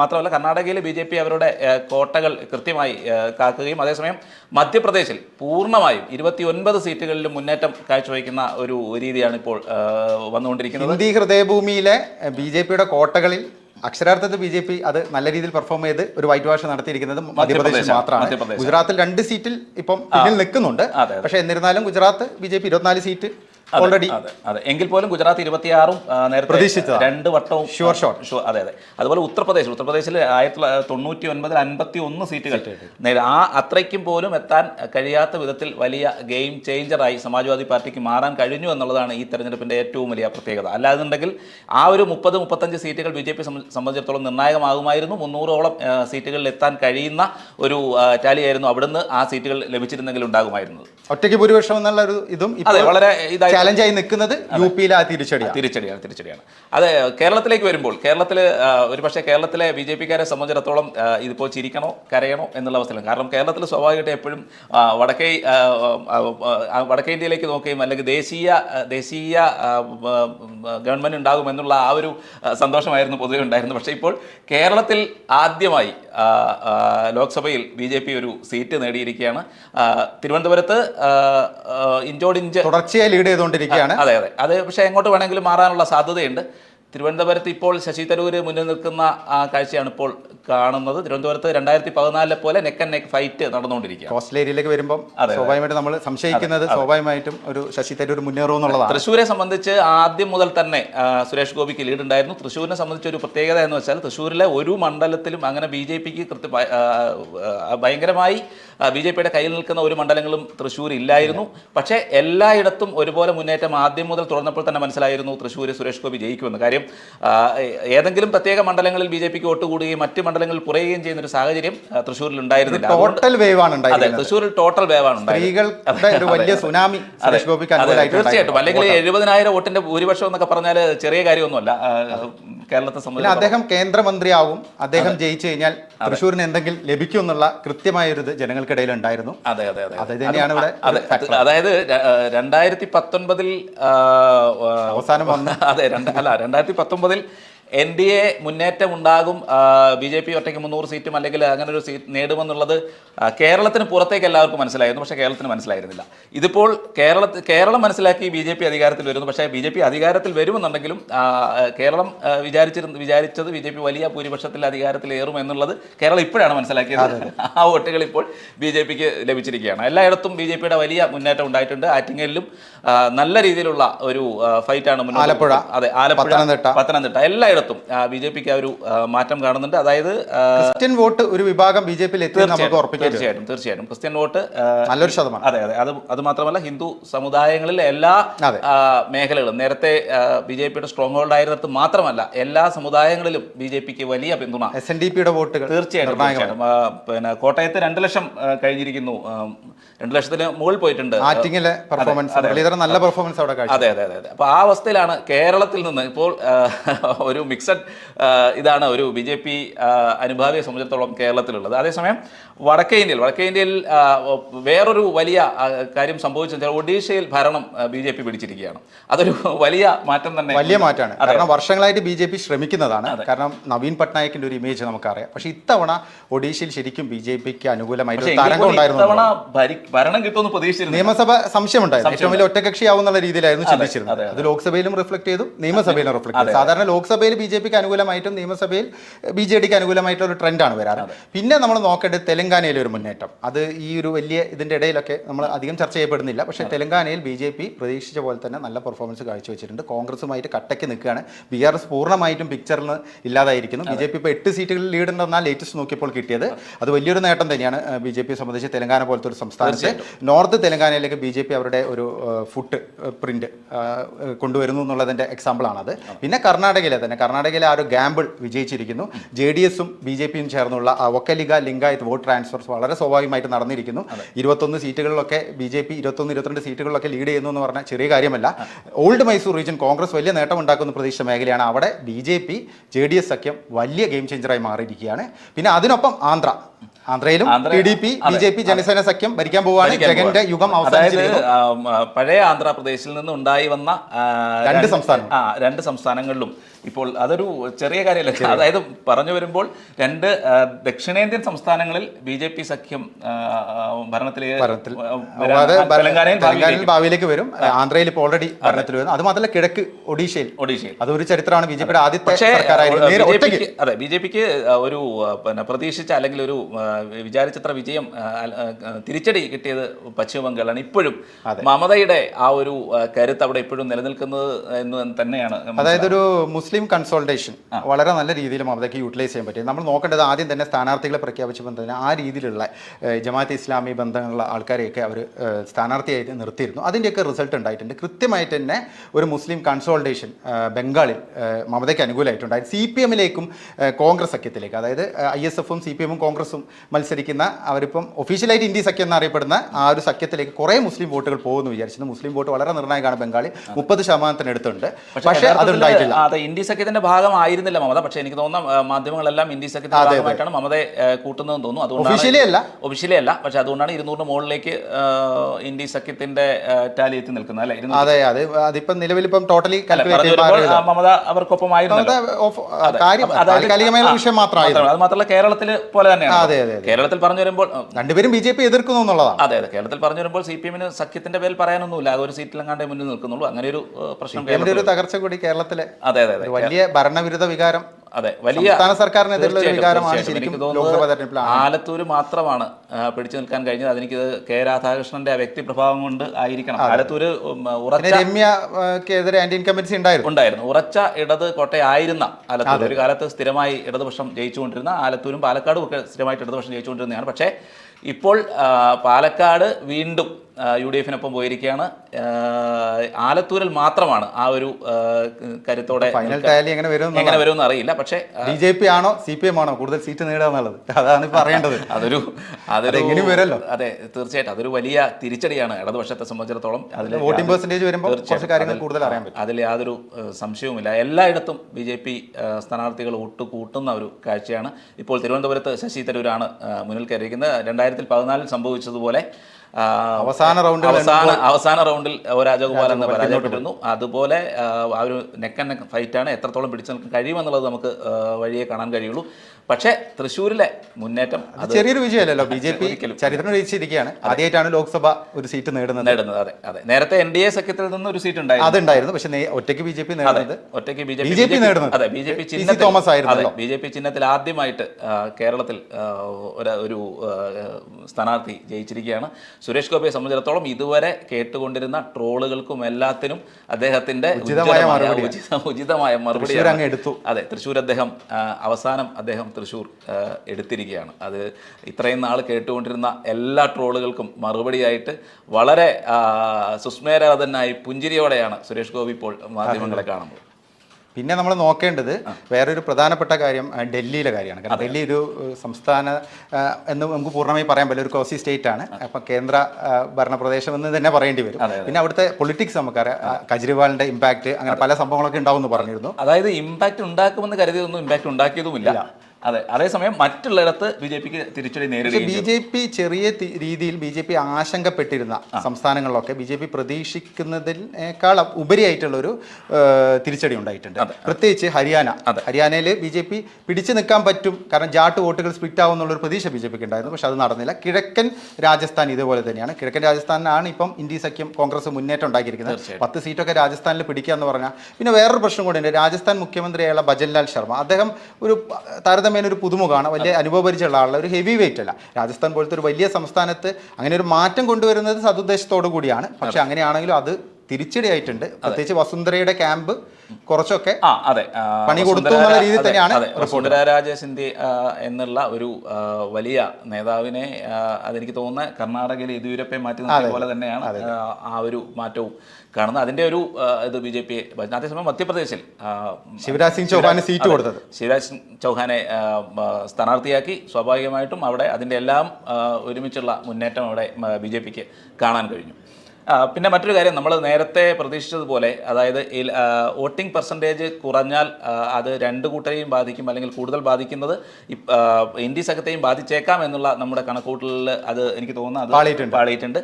മാത്രമല്ല കർണാടകയിൽ ബി ജെ പി അവരുടെ കോട്ടകൾ കൃത്യമായി കാക്കുകയും അതേസമയം മധ്യപ്രദേശിൽ പൂർണമായും ഇരുപത്തി ഒൻപത് സീറ്റുകളിലും മുന്നേറ്റം കാഴ്ചവെക്കുന്ന ഒരു രീതിയാണ് ഇപ്പോൾ വന്നുകൊണ്ടിരിക്കുന്നത്. ഹിന്ദി ഹൃദയഭൂമിയിലെ ബി ജെ പിയുടെ കോട്ടകളിൽ അക്ഷരാർത്ഥത്തിൽ ബി ജെ പി അത് നല്ല രീതിയിൽ പെർഫോം ചെയ്ത് ഒരു വൈറ്റ് വാഷ് നടത്തിയിരിക്കുന്നത് മധ്യപ്രദേശ് മാത്രമാണ്. ഗുജറാത്തിൽ രണ്ട് സീറ്റിൽ ഇപ്പം നിൽക്കുന്നുണ്ട്. പക്ഷേ പക്ഷെ എന്നിരുന്നാലും ഗുജറാത്ത് ബി ജെ പി ഇരുപത്തിനാല് സീറ്റ് ഓൾറെഡി അതെ എങ്കിൽ പോലും ഗുജറാത്ത് ഇരുപത്തിയാറും നേരത്തെ പ്രതീക്ഷിച്ചത്. രണ്ട് വട്ടവും ഷുവർ ഷോട്ട് ഷുവർ അതെ അതെ. അതുപോലെ ഉത്തർപ്രദേശ് ഉത്തർപ്രദേശിൽ ആയിരത്തി തൊണ്ണൂറ്റി ഒൻപതിൽ അൻപത്തി ഒന്ന് സീറ്റുകൾ നേരെ ആ അത്രയ്ക്കും പോലും എത്താൻ കഴിയാത്ത വിധത്തിൽ വലിയ ഗെയിം ചേഞ്ചറായി സമാജ്വാദി പാർട്ടിക്ക് മാറാൻ കഴിഞ്ഞു എന്നുള്ളതാണ് ഈ തെരഞ്ഞെടുപ്പിന്റെ ഏറ്റവും വലിയ പ്രത്യേകത. അല്ലാതെന്നുണ്ടെങ്കിൽ ആ ഒരു മുപ്പത് മുപ്പത്തഞ്ച് സീറ്റുകൾ ബി ജെ പി സംബന്ധിച്ചിടത്തോളം നിർണായകമാകുമായിരുന്നു. മുന്നൂറോളം സീറ്റുകളിൽ എത്താൻ കഴിയുന്ന ഒരു ടാലിയായിരുന്നു അവിടുന്ന് ആ സീറ്റുകൾ ലഭിച്ചിരുന്നെങ്കിൽ ഉണ്ടാകുമായിരുന്നത്. ഒറ്റയ്ക്ക് ഭൂരിപക്ഷം എന്നുള്ള ഒരു ഇതും വളരെ ഇതായി ചാലഞ്ചായി നിൽക്കുന്നത് യു പിയിലെ ആ തിരിച്ചടിയാണ് തിരിച്ചടിയാണ്. തിരിച്ചടിയാണ് അതെ കേരളത്തിലേക്ക് വരുമ്പോൾ കേരളത്തിൽ ഒരു പക്ഷേ കേരളത്തിലെ ബി ജെ പിക്കാരെ സംബന്ധിച്ചിടത്തോളം ഇതിപ്പോൾ ചിരിക്കണോ കരയണോ എന്നുള്ള അവസ്ഥയിലാണ്. കാരണം കേരളത്തിൽ സ്വാഭാവികമായിട്ട് എപ്പോഴും വടക്കേ വടക്കേ ഇന്ത്യയിലേക്ക് നോക്കുകയും അല്ലെങ്കിൽ ദേശീയ ദേശീയ ഗവൺമെന്റ് ഉണ്ടാകും എന്നുള്ള ആ ഒരു സന്തോഷമായിരുന്നു പൊതുവെ ഉണ്ടായിരുന്നു പക്ഷേ ഇപ്പോൾ കേരളത്തിൽ ആദ്യമായി ലോക്സഭയിൽ ബി ജെ പി ഒരു സീറ്റ് നേടിയിരിക്കുകയാണ്. തിരുവനന്തപുരത്ത് ഇഞ്ചോടിഞ്ച് തുടർച്ചയായി ലീഡ് ചെയ്തുകൊണ്ടിരിക്കുകയാണ് അതെ അതെ. അത് പക്ഷേ എങ്ങോട്ട് വേണമെങ്കിലും മാറാനുള്ള സാധ്യതയുണ്ട്. തിരുവനന്തപുരത്ത് ഇപ്പോൾ ശശി തരൂര് മുന്നിൽ നിൽക്കുന്ന ആ കാഴ്ചയാണ് ഇപ്പോൾ കാണുന്നത്. തിരുവനന്തപുരത്ത് രണ്ടായിരത്തി പതിനാലിലെ പോലെ നെക്ക് ആൻഡ് നെക്ക് ഫൈറ്റ് നടന്നുകൊണ്ടിരിക്കുക കോസ്റ്റൽ ഏരിയയിലേക്ക് വരുമ്പോൾ സ്വാഭാവികമായിട്ട് നമ്മൾ സംശയിക്കുന്നത് സ്വാഭാവികമായിട്ടും ഒരു ശശി തരൂർ മുന്നേറും എന്നുള്ളതാണ്. തൃശ്ശൂരെ സംബന്ധിച്ച് ആദ്യം മുതൽ തന്നെ സുരേഷ് ഗോപിക്ക് ലീഡ് ഉണ്ടായിരുന്നു. തൃശ്ശൂരിനെ സംബന്ധിച്ച് ഒരു പ്രത്യേകത എന്ന് വെച്ചാൽ തൃശ്ശൂരിലെ ഒരു മണ്ഡലത്തിലും അങ്ങനെ ബി ജെ പിക്ക് കൃത്യ ഭയങ്കരമായി ബി ജെ പിയുടെ കയ്യിൽ നിൽക്കുന്ന ഒരു മണ്ഡലങ്ങളും തൃശ്ശൂർ ഇല്ലായിരുന്നു. പക്ഷേ എല്ലായിടത്തും ഒരുപോലെ മുന്നേറ്റം ആദ്യം മുതൽ തുറന്നപ്പോൾ തന്നെ മനസ്സിലായിരുന്നു തൃശ്ശൂർ സുരേഷ് ഗോപി ജയിക്കുമെന്ന്. കാര്യം ആ, ഏതെങ്കിലും പ്രത്യേക മണ്ഡലങ്ങളിൽ ബി ജെ പിക്ക് വോട്ട് കൂടുകയും മറ്റ് മണ്ഡലങ്ങളിൽ കുറയുകയും ചെയ്യുന്ന ഒരു സാഹചര്യം തൃശ്ശൂരിൽ ഉണ്ടായിരുന്നില്ല ടോട്ടൽ വേവ് ആണ് അതെ തൃശ്ശൂരിൽ ടോട്ടൽ വേവാണ് വലിയ സുനാമി തീർച്ചയായിട്ടും. അല്ലെങ്കിൽ എഴുപതിനായിരം വോട്ടിന്റെ ഭൂരിപക്ഷം എന്നൊക്കെ പറഞ്ഞാൽ ചെറിയ കാര്യമൊന്നുമല്ല. കേരളത്തെ സംബന്ധിച്ച് അദ്ദേഹം കേന്ദ്രമന്ത്രിയാവും. അദ്ദേഹം ജയിച്ചു കഴിഞ്ഞാൽ തൃശ്ശൂരിന് എന്തെങ്കിലും ലഭിക്കും എന്നുള്ള കൃത്യമായ ഒരു ജനങ്ങൾക്കിടയിൽ ഉണ്ടായിരുന്നു. അതെ അതെ അതെ തന്നെയാണ് ഇവിടെ അതെ അതായത് രണ്ടായിരത്തി പത്തൊൻപതിൽ അവസാനം വന്ന. അതെ അല്ല രണ്ടായിരത്തി പത്തൊമ്പതിൽ എൻ ഡി എ മുന്നേറ്റം ഉണ്ടാകും ബി ജെ പി ഒറ്റയ്ക്ക് മുന്നൂറ് സീറ്റും അല്ലെങ്കിൽ അങ്ങനെ ഒരു സീറ്റ് നേടുമെന്നുള്ളത് കേരളത്തിന് പുറത്തേക്ക് എല്ലാവർക്കും മനസ്സിലായിരുന്നു. പക്ഷേ കേരളത്തിന് മനസ്സിലായിരുന്നില്ല. ഇതിപ്പോൾ കേരള കേരളം മനസ്സിലാക്കി ബി ജെ പി അധികാരത്തിൽ വരുന്നു. പക്ഷേ ബി ജെ പി അധികാരത്തിൽ വരുമെന്നുണ്ടെങ്കിലും കേരളം വിചാരിച്ചിരുന്നു വിചാരിച്ചത് ബി ജെ പി വലിയ ഭൂരിപക്ഷത്തിൽ അധികാരത്തിൽ ഏറും എന്നുള്ളത് കേരളം ഇപ്പോഴാണ് മനസ്സിലാക്കിയത്. ആ വോട്ടുകൾ ഇപ്പോൾ ബി ജെ പിക്ക് ലഭിച്ചിരിക്കുകയാണ്. എല്ലായിടത്തും ബി ജെ പിയുടെ വലിയ മുന്നേറ്റം ഉണ്ടായിട്ടുണ്ട്. ആറ്റിങ്ങലിലും നല്ല രീതിയിലുള്ള ഒരു ഫൈറ്റാണ് മുന്നോട്ട് ആലപ്പുഴ, അതെ ആലപ്പുഴ പത്തനംതിട്ട. പത്തനംതിട്ട. എല്ലായിടത്തും ബി ജെ പിക്ക് ആ ഒരു മാറ്റം കാണുന്നുണ്ട്. അതായത് ക്രിസ്ത്യൻ വോട്ട് ഒരു വിഭാഗം ബി ജെ പിയിൽ തീർച്ചയായിട്ടും തീർച്ചയായിട്ടും ക്രിസ്ത്യൻ വോട്ട് നല്ലൊരു ശതമാനം. അതെ അതെ. അത് അത് മാത്രമല്ല ഹിന്ദു സമുദായങ്ങളിലെ എല്ലാ മേഖലകളും നേരത്തെ ബി ജെ പിയുടെ സ്ട്രോങ് ഹോൾഡ് ആയിരുന്നിടത്ത് മാത്രമല്ല എല്ലാ സമുദായങ്ങളിലും ബി ജെ പിക്ക് വലിയ പിന്തുണ. എസ് എൻ ഡി പിയുടെ വോട്ടുകൾ തീർച്ചയായിട്ടും പിന്നെ കോട്ടയത്ത് രണ്ട് ലക്ഷം കഴിഞ്ഞിരിക്കുന്നു. രണ്ട് ലക്ഷത്തിന് മുകളിൽ പോയിട്ടുണ്ട്. ആറ്റിങ്ങിലെ പെർഫോമൻസ് മുരളീധരൻ നല്ല പെർഫോമൻസ് അവിടെ അതെ അതെ അതെ അപ്പൊ അപ്പോൾ ആ അവസ്ഥയിലാണ് കേരളത്തിൽ നിന്ന് ഇപ്പോൾ ഒരു മിക്സഡ് ഇതാണ് ഒരു ബി ജെ പി അനുഭാവിയെ സംബന്ധിച്ചിടത്തോളം കേരളത്തിലുള്ളത്. അതേസമയം വടക്കേ ഇന്ത്യയിൽ വടക്കേ ഇന്ത്യയിൽ വേറൊരു വലിയ കാര്യം സംഭവിച്ചെന്ന് ഒഡീഷയിൽ ഭരണം ബി ജെ പി പിടിച്ചിരിക്കുകയാണ്. അതൊരു വലിയ മാറ്റം തന്നെ വലിയ മാറ്റമാണ്. കാരണം വർഷങ്ങളായിട്ട് ബി ജെ പി ശ്രമിക്കുന്നതാണ്. കാരണം നവീൻ പട്നായിക്കിന്റെ ഒരു ഇമേജ് നമുക്കറിയാം. പക്ഷെ ഇത്തവണ ഒഡീഷയിൽ ശരിക്കും ബി ജെ പിക്ക് അനുകൂലമായിട്ട് ഭരണം കിട്ടുമെന്ന് പ്രതീക്ഷിച്ചിരുന്നു നിയമസഭ സംശയമുണ്ടായിരുന്നു. ഏറ്റവും വലിയ ഒറ്റകക്ഷിയാവും എന്നുള്ള രീതിയിലായിരുന്നു ചിന്തിച്ചിരുന്നത്. അത് ലോക്സഭയിലും റിഫ്ലക്ട് ചെയ്തു നിയമസഭയിലും റിഫ്ലക്ട് ചെയ്തു. സാധാരണ ലോക്സഭയിൽ ബി ജെ പിക്ക് അനുകൂലമായിട്ടും നിയമസഭയിൽ ബി ജെ ഡിക്ക് അനുകൂലമായിട്ടുള്ള ഒരു ട്രെൻഡാണ് വരാറ്. പിന്നെ നമ്മൾ നോക്കേണ്ടത് തെലങ്കാനയിലെ ഒരു മുന്നേറ്റം. അത് ഈ ഒരു വലിയ ഇതിന്റെ ഇടയിലൊക്കെ നമ്മൾ അധികം ചർച്ച ചെയ്യപ്പെടുന്നില്ല. പക്ഷേ തെലങ്കാനയിൽ ബി ജെ പി പ്രതീക്ഷിച്ച പോലെ തന്നെ നല്ല പെർഫോമൻസ് കാഴ്ചവെച്ചിട്ടുണ്ട്. കോൺഗ്രസുമായിട്ട് കട്ടയ്ക്ക് നിൽക്കുകയാണ്. ബി ആർ എസ് പൂർണമായിട്ടും പിക്ചറിൽ നിന്ന് ഇല്ലാതായിരിക്കുന്നു. ബി ജെ പി ഇപ്പോൾ എട്ട് സീറ്റുകളിൽ ലീഡ് ഉണ്ടെന്നാണ് ലേറ്റസ്റ്റ് നോക്കിയപ്പോൾ കിട്ടിയത്. അത് വലിയൊരു നേട്ടം തന്നെയാണ് ബി ജെ പിയെ സംബന്ധിച്ച് തെലങ്കാന പോലത്തെ ഒരു സംസ്ഥാനത്തെ നോർത്ത് തെലങ്കാനയിലേക്ക് ബി ജെ പി അവരുടെ ഒരു ഫുട്ട് പ്രിന്റ് കൊണ്ടുവരുന്നു എന്നുള്ളതിന്റെ എന്നുള്ളതിന്റെ എക്സാമ്പിളാണത് പിന്നെ കർണാടകയിലെ തന്നെ കർണാടകയിലെ ആ ഒരു ഗാമ്പിൾ വിജയിച്ചിരിക്കുന്നു. ജെ ഡി എസും ബി ജെ പിയും ചേർന്നുള്ള ആ ഒക്കലിക ലിംഗായത്ത് വോട്ട് ട്രാൻസ്ഫേഴ്സ് വളരെ സ്വാഭാവികമായിട്ട് നടന്നിരിക്കുന്നു. ഇരുപത്തൊന്ന് സീറ്റുകളിലൊക്കെ ബി ജെ പി ഇരുപത്തൊന്ന് ഇരുപത്തിരണ്ട് സീറ്റുകളിലൊക്കെ ലീഡ് ചെയ്യുന്നു എന്ന് പറഞ്ഞാൽ ചെറിയ കാര്യമല്ല. ഓൾഡ് മൈസൂർ റീജിയൻ കോൺഗ്രസ് വലിയ നേട്ടം ഉണ്ടാക്കുന്ന പ്രതീക്ഷിച്ച മേഖലയാണ്. അവിടെ B J P J D S സഖ്യം വലിയ ഗെയിം ചേഞ്ചറായി മാറിയിരിക്കുകയാണ്. പിന്നെ അതിനൊപ്പം Andhra. ആന്ധ്രയിലും Andhra- T D P B J P Janasena സഖ്യം ഭരിക്കാൻ പോവുകയാണ് ജഗന്റെ. യുഗം അതായത് പഴയ ആന്ധ്രാപ്രദേശിൽ നിന്ന് ഉണ്ടായി വന്ന രണ്ട് സംസ്ഥാനം. ആ രണ്ട് സംസ്ഥാനങ്ങളിലും ഇപ്പോൾ അതൊരു ചെറിയ കാര്യമല്ല. അതായത് പറഞ്ഞു വരുമ്പോൾ രണ്ട് ദക്ഷിണേന്ത്യൻ സംസ്ഥാനങ്ങളിൽ ബി ജെ പി സഖ്യം ഭരണത്തിലെ തെലങ്കാനയിൽ ഭാവിയിലേക്ക് വരും. ആന്ധ്രയിൽ ഇപ്പോൾ ഓൾറെഡി ഭരണത്തിൽ വരുന്നു. അത് മാത്രമല്ല കിഴക്ക് ഒഡീഷയിൽ. ഒഡീഷയിൽ. അതൊരു ചരിത്രമാണ്. ബി ജെ പിയുടെ ആദ്യത്തെ അതെ ബി ജെ പിക്ക് ഒരു പിന്നെ പ്രതീക്ഷിച്ച അല്ലെങ്കിൽ ഒരു വിചാരിച്ചത്ര വിജയം തിരിച്ചടി കിട്ടിയത് പശ്ചിമബംഗാളാണ് ഇപ്പോഴും. മമതയുടെ ആ ഒരു കരുത്ത് അവിടെ ഇപ്പോഴും നിലനിൽക്കുന്നത് എന്ന് തന്നെയാണ് അതായത് ഒരു മുസ്ലിം കൺസോൾട്ടേഷൻ വളരെ നല്ല രീതിയിൽ മമതയ്ക്ക് യൂട്ടിലൈസ് ചെയ്യാൻ പറ്റും. നമ്മൾ നോക്കേണ്ടത് ആദ്യം തന്നെ സ്ഥാനാർത്ഥികളെ പ്രഖ്യാപിച്ച തന്നെ ആ രീതിയിലുള്ള ജമാഅത്ത് ഇസ്ലാമി ബന്ധങ്ങളുള്ള ആൾക്കാരെയൊക്കെ അവർ സ്ഥാനാർത്ഥിയായിട്ട് നിർത്തിയിരുന്നു. അതിന്റെയൊക്കെ റിസൾട്ട് ഉണ്ടായിട്ടുണ്ട്. കൃത്യമായിട്ട് തന്നെ ഒരു മുസ്ലിം കൺസോൾട്ടേഷൻ ബംഗാളിൽ മമതയ്ക്ക് അനുകൂലമായിട്ടുണ്ടായി. സി പി എമ്മിലേക്കും കോൺഗ്രസ് സഖ്യത്തിലേക്ക് അതായത് ഐ എസ് എഫും സി പി എമ്മും കോൺഗ്രസും മത്സരിക്കുന്ന അവരിപ്പം ഒഫീഷ്യലായിട്ട് ഇന്ത്യ സഖ്യം എന്നറിയപ്പെടുന്ന ആ ഒരു സഖ്യത്തിലേക്ക് കുറേ മുസ്ലിം വോട്ടുകൾ പോകുമെന്ന് വിചാരിച്ചിരുന്നു. മുസ്ലിം വോട്ട് വളരെ നിർണായകമാണ് ബംഗാളിൽ. മുപ്പത് ശതമാനത്തിന് അടുത്തുണ്ട് പക്ഷേ അത് ഇന്ത്യ ഇന്ത്യ സഖ്യത്തിന്റെ ഭാഗമായിരുന്നില്ല മമത. പക്ഷേ എനിക്ക് തോന്നുന്ന മാധ്യമങ്ങളെല്ലാം ഇന്ത്യ സഖ്യത്തിന്റെ ഭാഗമായിട്ടാണ് മമതയെ കൂട്ടുന്നതെന്ന് തോന്നുന്നു. അതുകൊണ്ടാണ് ഒഫീഷ്യലി അല്ല. പക്ഷെ അതുകൊണ്ടാണ് ഇരുന്നൂറിന് മുകളിലേക്ക് ഇന്ത്യ സഖ്യത്തിന്റെ ടാലി എത്തി നിൽക്കുന്നത് അല്ലെ? അതെ അതെ. അതിപ്പോ നിലവിൽ നിലവിലിപ്പം ടോട്ടലി മമത അവർക്കൊപ്പമായിരുന്നു അത്. മാത്രമല്ല കേരളത്തിൽ പോലെ തന്നെയാണ്. കേരളത്തിൽ പറഞ്ഞു വരുമ്പോൾ രണ്ടുപേരും ബി ജെ പി എതിർക്കുന്നു എന്നുള്ളതാണ്. അതെ അതെ. കേരളത്തിൽ പറഞ്ഞു വരുമ്പോൾ സി പി എമ്മിന് സഖ്യത്തിന്റെ പേരിൽ പറയാനൊന്നുമില്ല. അത് ഒരു സീറ്റിലെങ്ങാണ്ടേ മുന്നിൽ നിൽക്കുന്നുള്ളൂ. അങ്ങനെ ഒരു പ്രശ്നം ഒരു തകർച്ച കൂടി കേരളത്തിലെ അതെ അതെ. വലിയ ഭരണവിരുദ്ധ വികാരം അതെ വലിയ സംസ്ഥാന സർക്കാരിനെതിരെയുള്ള ആലത്തൂര് മാത്രമാണ് പിടിച്ചു നിൽക്കാൻ കഴിഞ്ഞത്. അതെനിക്ക് കെ രാധാകൃഷ്ണന്റെ ആ വ്യക്തിപ്രഭാവം കൊണ്ട് ആയിരിക്കണം. ആലത്തൂര് രമ്യക്കെതിരെ ആന്റി ഇൻകമ്പൻസി ഉണ്ടായിരുന്നു. ഉണ്ടായിരുന്നു. ഉറച്ച ഇടത് കോട്ടയായിരുന്ന ആലത്തൂർ ഒരു കാലത്ത് സ്ഥിരമായി ഇടതുപക്ഷം ജയിച്ചുകൊണ്ടിരുന്ന ആലത്തൂരും പാലക്കാടും ഒക്കെ സ്ഥിരമായിട്ട് ഇടതുപക്ഷം ജയിച്ചുകൊണ്ടിരുന്നതാണ്. പക്ഷേ ഇപ്പോൾ പാലക്കാട് വീണ്ടും യു ഡി എഫിനൊപ്പം പോയിരിക്കുകയാണ് ആലത്തൂരിൽ മാത്രമാണ് ആ ഒരു കരുത്തോടെ ഫൈനൽ ടാലി എങ്ങനെ വരും എങ്ങനെ വരുമെന്ന് അറിയില്ല പക്ഷേ ബി ജെ പി ആണോ സി പി എം ആണോ കൂടുതൽ സീറ്റ് നേടുക എന്നുള്ളത്? അതാണ് ഇപ്പൊ അറിയേണ്ടത്. അതൊരു അതൊരു വരുമല്ലോ. അതെ തീർച്ചയായിട്ടും. അതൊരു വലിയ തിരിച്ചടിയാണ് ഇടതുപക്ഷത്തെ സംബന്ധിച്ചിടത്തോളം. അതിൽ വോട്ടിംഗ് പെർസെന്റേജ് വരുമ്പോൾ കുറച്ച് കാര്യങ്ങൾ കൂടുതൽ അറിയാൻ പറ്റും. അതിൽ യാതൊരു സംശയവുമില്ല. എല്ലായിടത്തും ബി ജെ പി സ്ഥാനാർത്ഥികൾ ഒട്ടു കൂട്ടുന്ന ഒരു കാഴ്ചയാണ്. ഇപ്പോൾ തിരുവനന്തപുരത്ത് ശശി തരൂരാണ് മുന്നിൽ കയറിയിരിക്കുന്നത്. രണ്ടായിരത്തി പതിനാലിൽ സംഭവിച്ചതുപോലെ അവസാന റൗണ്ടിൽ അവസാന അവസാന റൗണ്ടിൽ ഒ രാജഗോപാൽ എന്ന് പരാജയപ്പെട്ടിരുന്നു. അതുപോലെ ആ, ഒരു നെക്ക് ആൻഡ് നെക്ക് ഫൈറ്റാണ് എത്രത്തോളം പിടിച്ചു നിൽക്കാൻ കഴിയുമെന്നുള്ളത് നമുക്ക് വഴിയെ കാണാൻ കഴിയുള്ളൂ. പക്ഷേ തൃശ്ശൂരിലെ മുന്നേറ്റം അത് ചെറിയൊരു വിജയമല്ലല്ലോ. ബി ജെ പി ചരിത്രം രചിച്ചിരിക്കുകയാണ്. ആദ്യമായിട്ടാണ് ലോക്സഭ ഒരു സീറ്റ് നേടുന്നത്. നേടുന്നത് അതെ അതെ. നേരത്തെ എൻ ഡി എ സഖ്യത്തിൽ നിന്ന് ഒരു സീറ്റ് ഉണ്ടായിരുന്നു. അതുണ്ടായിരുന്നു. പക്ഷെ ഒറ്റയ്ക്ക് ബി ജെ പി നേടുന്നത്. ഒറ്റയ്ക്ക് ബി ജെ പി നേടുന്നത്. അതെ B J P. C Thomas ആയിരുന്നു ബി ജെ പി ചിഹ്നത്തിൽ ആദ്യമായിട്ട് കേരളത്തിൽ ഒരു സ്ഥാനാർത്ഥി ജയിച്ചിരിക്കുകയാണ്. സുരേഷ് ഗോപിയെ സംബന്ധിച്ചിടത്തോളം ഇതുവരെ കേട്ടുകൊണ്ടിരുന്ന ട്രോളുകൾക്കും എല്ലാത്തിനും അദ്ദേഹത്തിന്റെ ഉചിതമായ ഉചിതമായ- മറുപടി. അങ്ങ് എടുത്തു. അതെ തൃശ്ശൂർ അദ്ദേഹം അവസാനം അദ്ദേഹം തൃശ്ശൂർ എടുത്തിരിക്കുകയാണ്. അത് ഇത്രയും നാൾ കേട്ടുകൊണ്ടിരുന്ന എല്ലാ ട്രോളുകൾക്കും മറുപടിയായിട്ട് വളരെ സുസ്മേരാതനായി പുഞ്ചിരിയോടെയാണ് സുരേഷ് ഗോപി ഇപ്പോൾ മാധ്യമങ്ങളെ കാണുന്നത്. പിന്നെ നമ്മൾ നോക്കേണ്ടത് വേറൊരു പ്രധാനപ്പെട്ട കാര്യം ഡൽഹിയിലെ കാര്യമാണ്. കാരണം ഡൽഹി ഒരു സംസ്ഥാന എന്ന് നമുക്ക് പൂർണമായി പറയാൻ പറ്റില്ല. ഒരു കോസി സ്റ്റേറ്റ് ആണ്. അപ്പം കേന്ദ്ര ഭരണപ്രദേശം എന്ന് തന്നെ പറയേണ്ടി വരും. പിന്നെ അവിടുത്തെ പൊളിറ്റിക്സ് നമുക്കറിയാം. ആ, ഇമ്പാക്റ്റ് ഇമ്പാക്ട് അങ്ങനെ പല സംഭവങ്ങളൊക്കെ ഉണ്ടാവും എന്ന് പറഞ്ഞിരുന്നു. അതായത് ഇമ്പാക്ട് ഉണ്ടാക്കുമെന്ന് കരുതിയതൊന്നും ഇമ്പാക്ട് ഉണ്ടാക്കിയതുമില്ല. അതെ അതേസമയം മറ്റുള്ളിടത്ത് ബി ജെ പിക്ക് തിരിച്ചടി നേരിടും ബി ജെ പി ചെറിയ രീതിയിൽ ബി ജെ പി ആശങ്കപ്പെട്ടിരുന്ന സംസ്ഥാനങ്ങളിലൊക്കെ ബി ജെ പി പ്രതീക്ഷിക്കുന്നതിനേക്കാൾ ഉപരിയായിട്ടുള്ള ഒരു തിരിച്ചടി ഉണ്ടായിട്ടുണ്ട്. പ്രത്യേകിച്ച് ഹരിയാന. ഹരിയാനയിൽ ബി ജെ പി പിടിച്ചു നിൽക്കാൻ പറ്റും. കാരണം ജാട്ട് വോട്ടുകൾ സ്പ്ലിറ്റ് ആവും എന്നുള്ളൊരു പ്രതീക്ഷ ബി ജെ പിക്ക് ഉണ്ടായിരുന്നു. പക്ഷെ അത് നടന്നില്ല. കിഴക്കൻ രാജസ്ഥാൻ ഇതുപോലെ തന്നെയാണ്. കിഴക്കൻ രാജസ്ഥാനാണ് ഇപ്പം ഇന്ത്യ സഖ്യം കോൺഗ്രസ് മുന്നേറ്റം ഉണ്ടാക്കിയിരിക്കുന്നത് പത്ത് സീറ്റൊക്കെ രാജസ്ഥാനിൽ പിടിക്കുക എന്ന് പറഞ്ഞാൽ പിന്നെ വേറൊരു പ്രശ്നം കൂടിയുണ്ട്. രാജസ്ഥാൻ മുഖ്യമന്ത്രിയായുള്ള ഭജൻലാൽ ശർമ്മ. അദ്ദേഹം ഒരു താരതമ്യേന ഒരു പുതുമുഖമാണ് വലിയ അനുഭവപരിചയമുള്ള ആളല്ല ഒരു ഹെവി വെയിറ്റ് അല്ല. രാജസ്ഥാൻ പോലത്തെ ഒരു വലിയ സംസ്ഥാനത്ത് അങ്ങനെ ഒരു മാറ്റം കൊണ്ടുവരുന്നത് സതുദ്ദേശത്തോടു കൂടിയാണ്. പക്ഷെ അങ്ങനെയാണെങ്കിലും അത് തിരിച്ചടിയായിട്ടുണ്ട്. പ്രത്യേകിച്ച് വസുന്ധരയുടെ ക്യാമ്പ് കുറച്ചൊക്കെ ആ അതെ. പണി കൊടുത്തു എന്നുള്ള രീതിയിൽ തന്നെയാണ് വസുന്ധര രാജ സിന്ധ്യ എന്നുള്ള ഒരു വലിയ നേതാവിനെ അതെനിക്ക് തോന്നുന്ന കർണാടകയിൽ യെദ്യൂരപ്പയെ മാറ്റി നിർത്തിയ പോലെ തന്നെയാണ് ആ ഒരു മാറ്റവും കാണുന്നത് അതിന്റെ ഒരു ഇത് ബി ജെ പി അതേസമയം മധ്യപ്രദേശിൽ ശിവരാജ് സിംഗ് ചൗഹാന് സീറ്റ് കൊടുത്തത്. ശിവരാജ് സിംഗ് ചൗഹാനെ സ്ഥാനാർത്ഥിയാക്കി. സ്വാഭാവികമായിട്ടും അവിടെ അതിന്റെ എല്ലാം ഒരുമിച്ചുള്ള മുന്നേറ്റം അവിടെ ബി ജെ പിക്ക് കാണാൻ കഴിഞ്ഞു. പിന്നെ മറ്റൊരു കാര്യം നമ്മൾ നേരത്തെ പ്രതീക്ഷിച്ചതുപോലെ അതായത് വോട്ടിംഗ് പെർസെന്റേജ് കുറഞ്ഞാൽ അത് രണ്ട് കൂട്ടരെയും ബാധിക്കും അല്ലെങ്കിൽ കൂടുതൽ ബാധിക്കുന്നത് ഇന്ത്യ സഖ്യത്തെയും ബാധിച്ചേക്കാം എന്നുള്ള നമ്മുടെ കണക്കൂട്ടലിൽ അത് എനിക്ക് തോന്നുന്നു അത് പാളിയിട്ടുണ്ട്. പാളിയിട്ടുണ്ട്.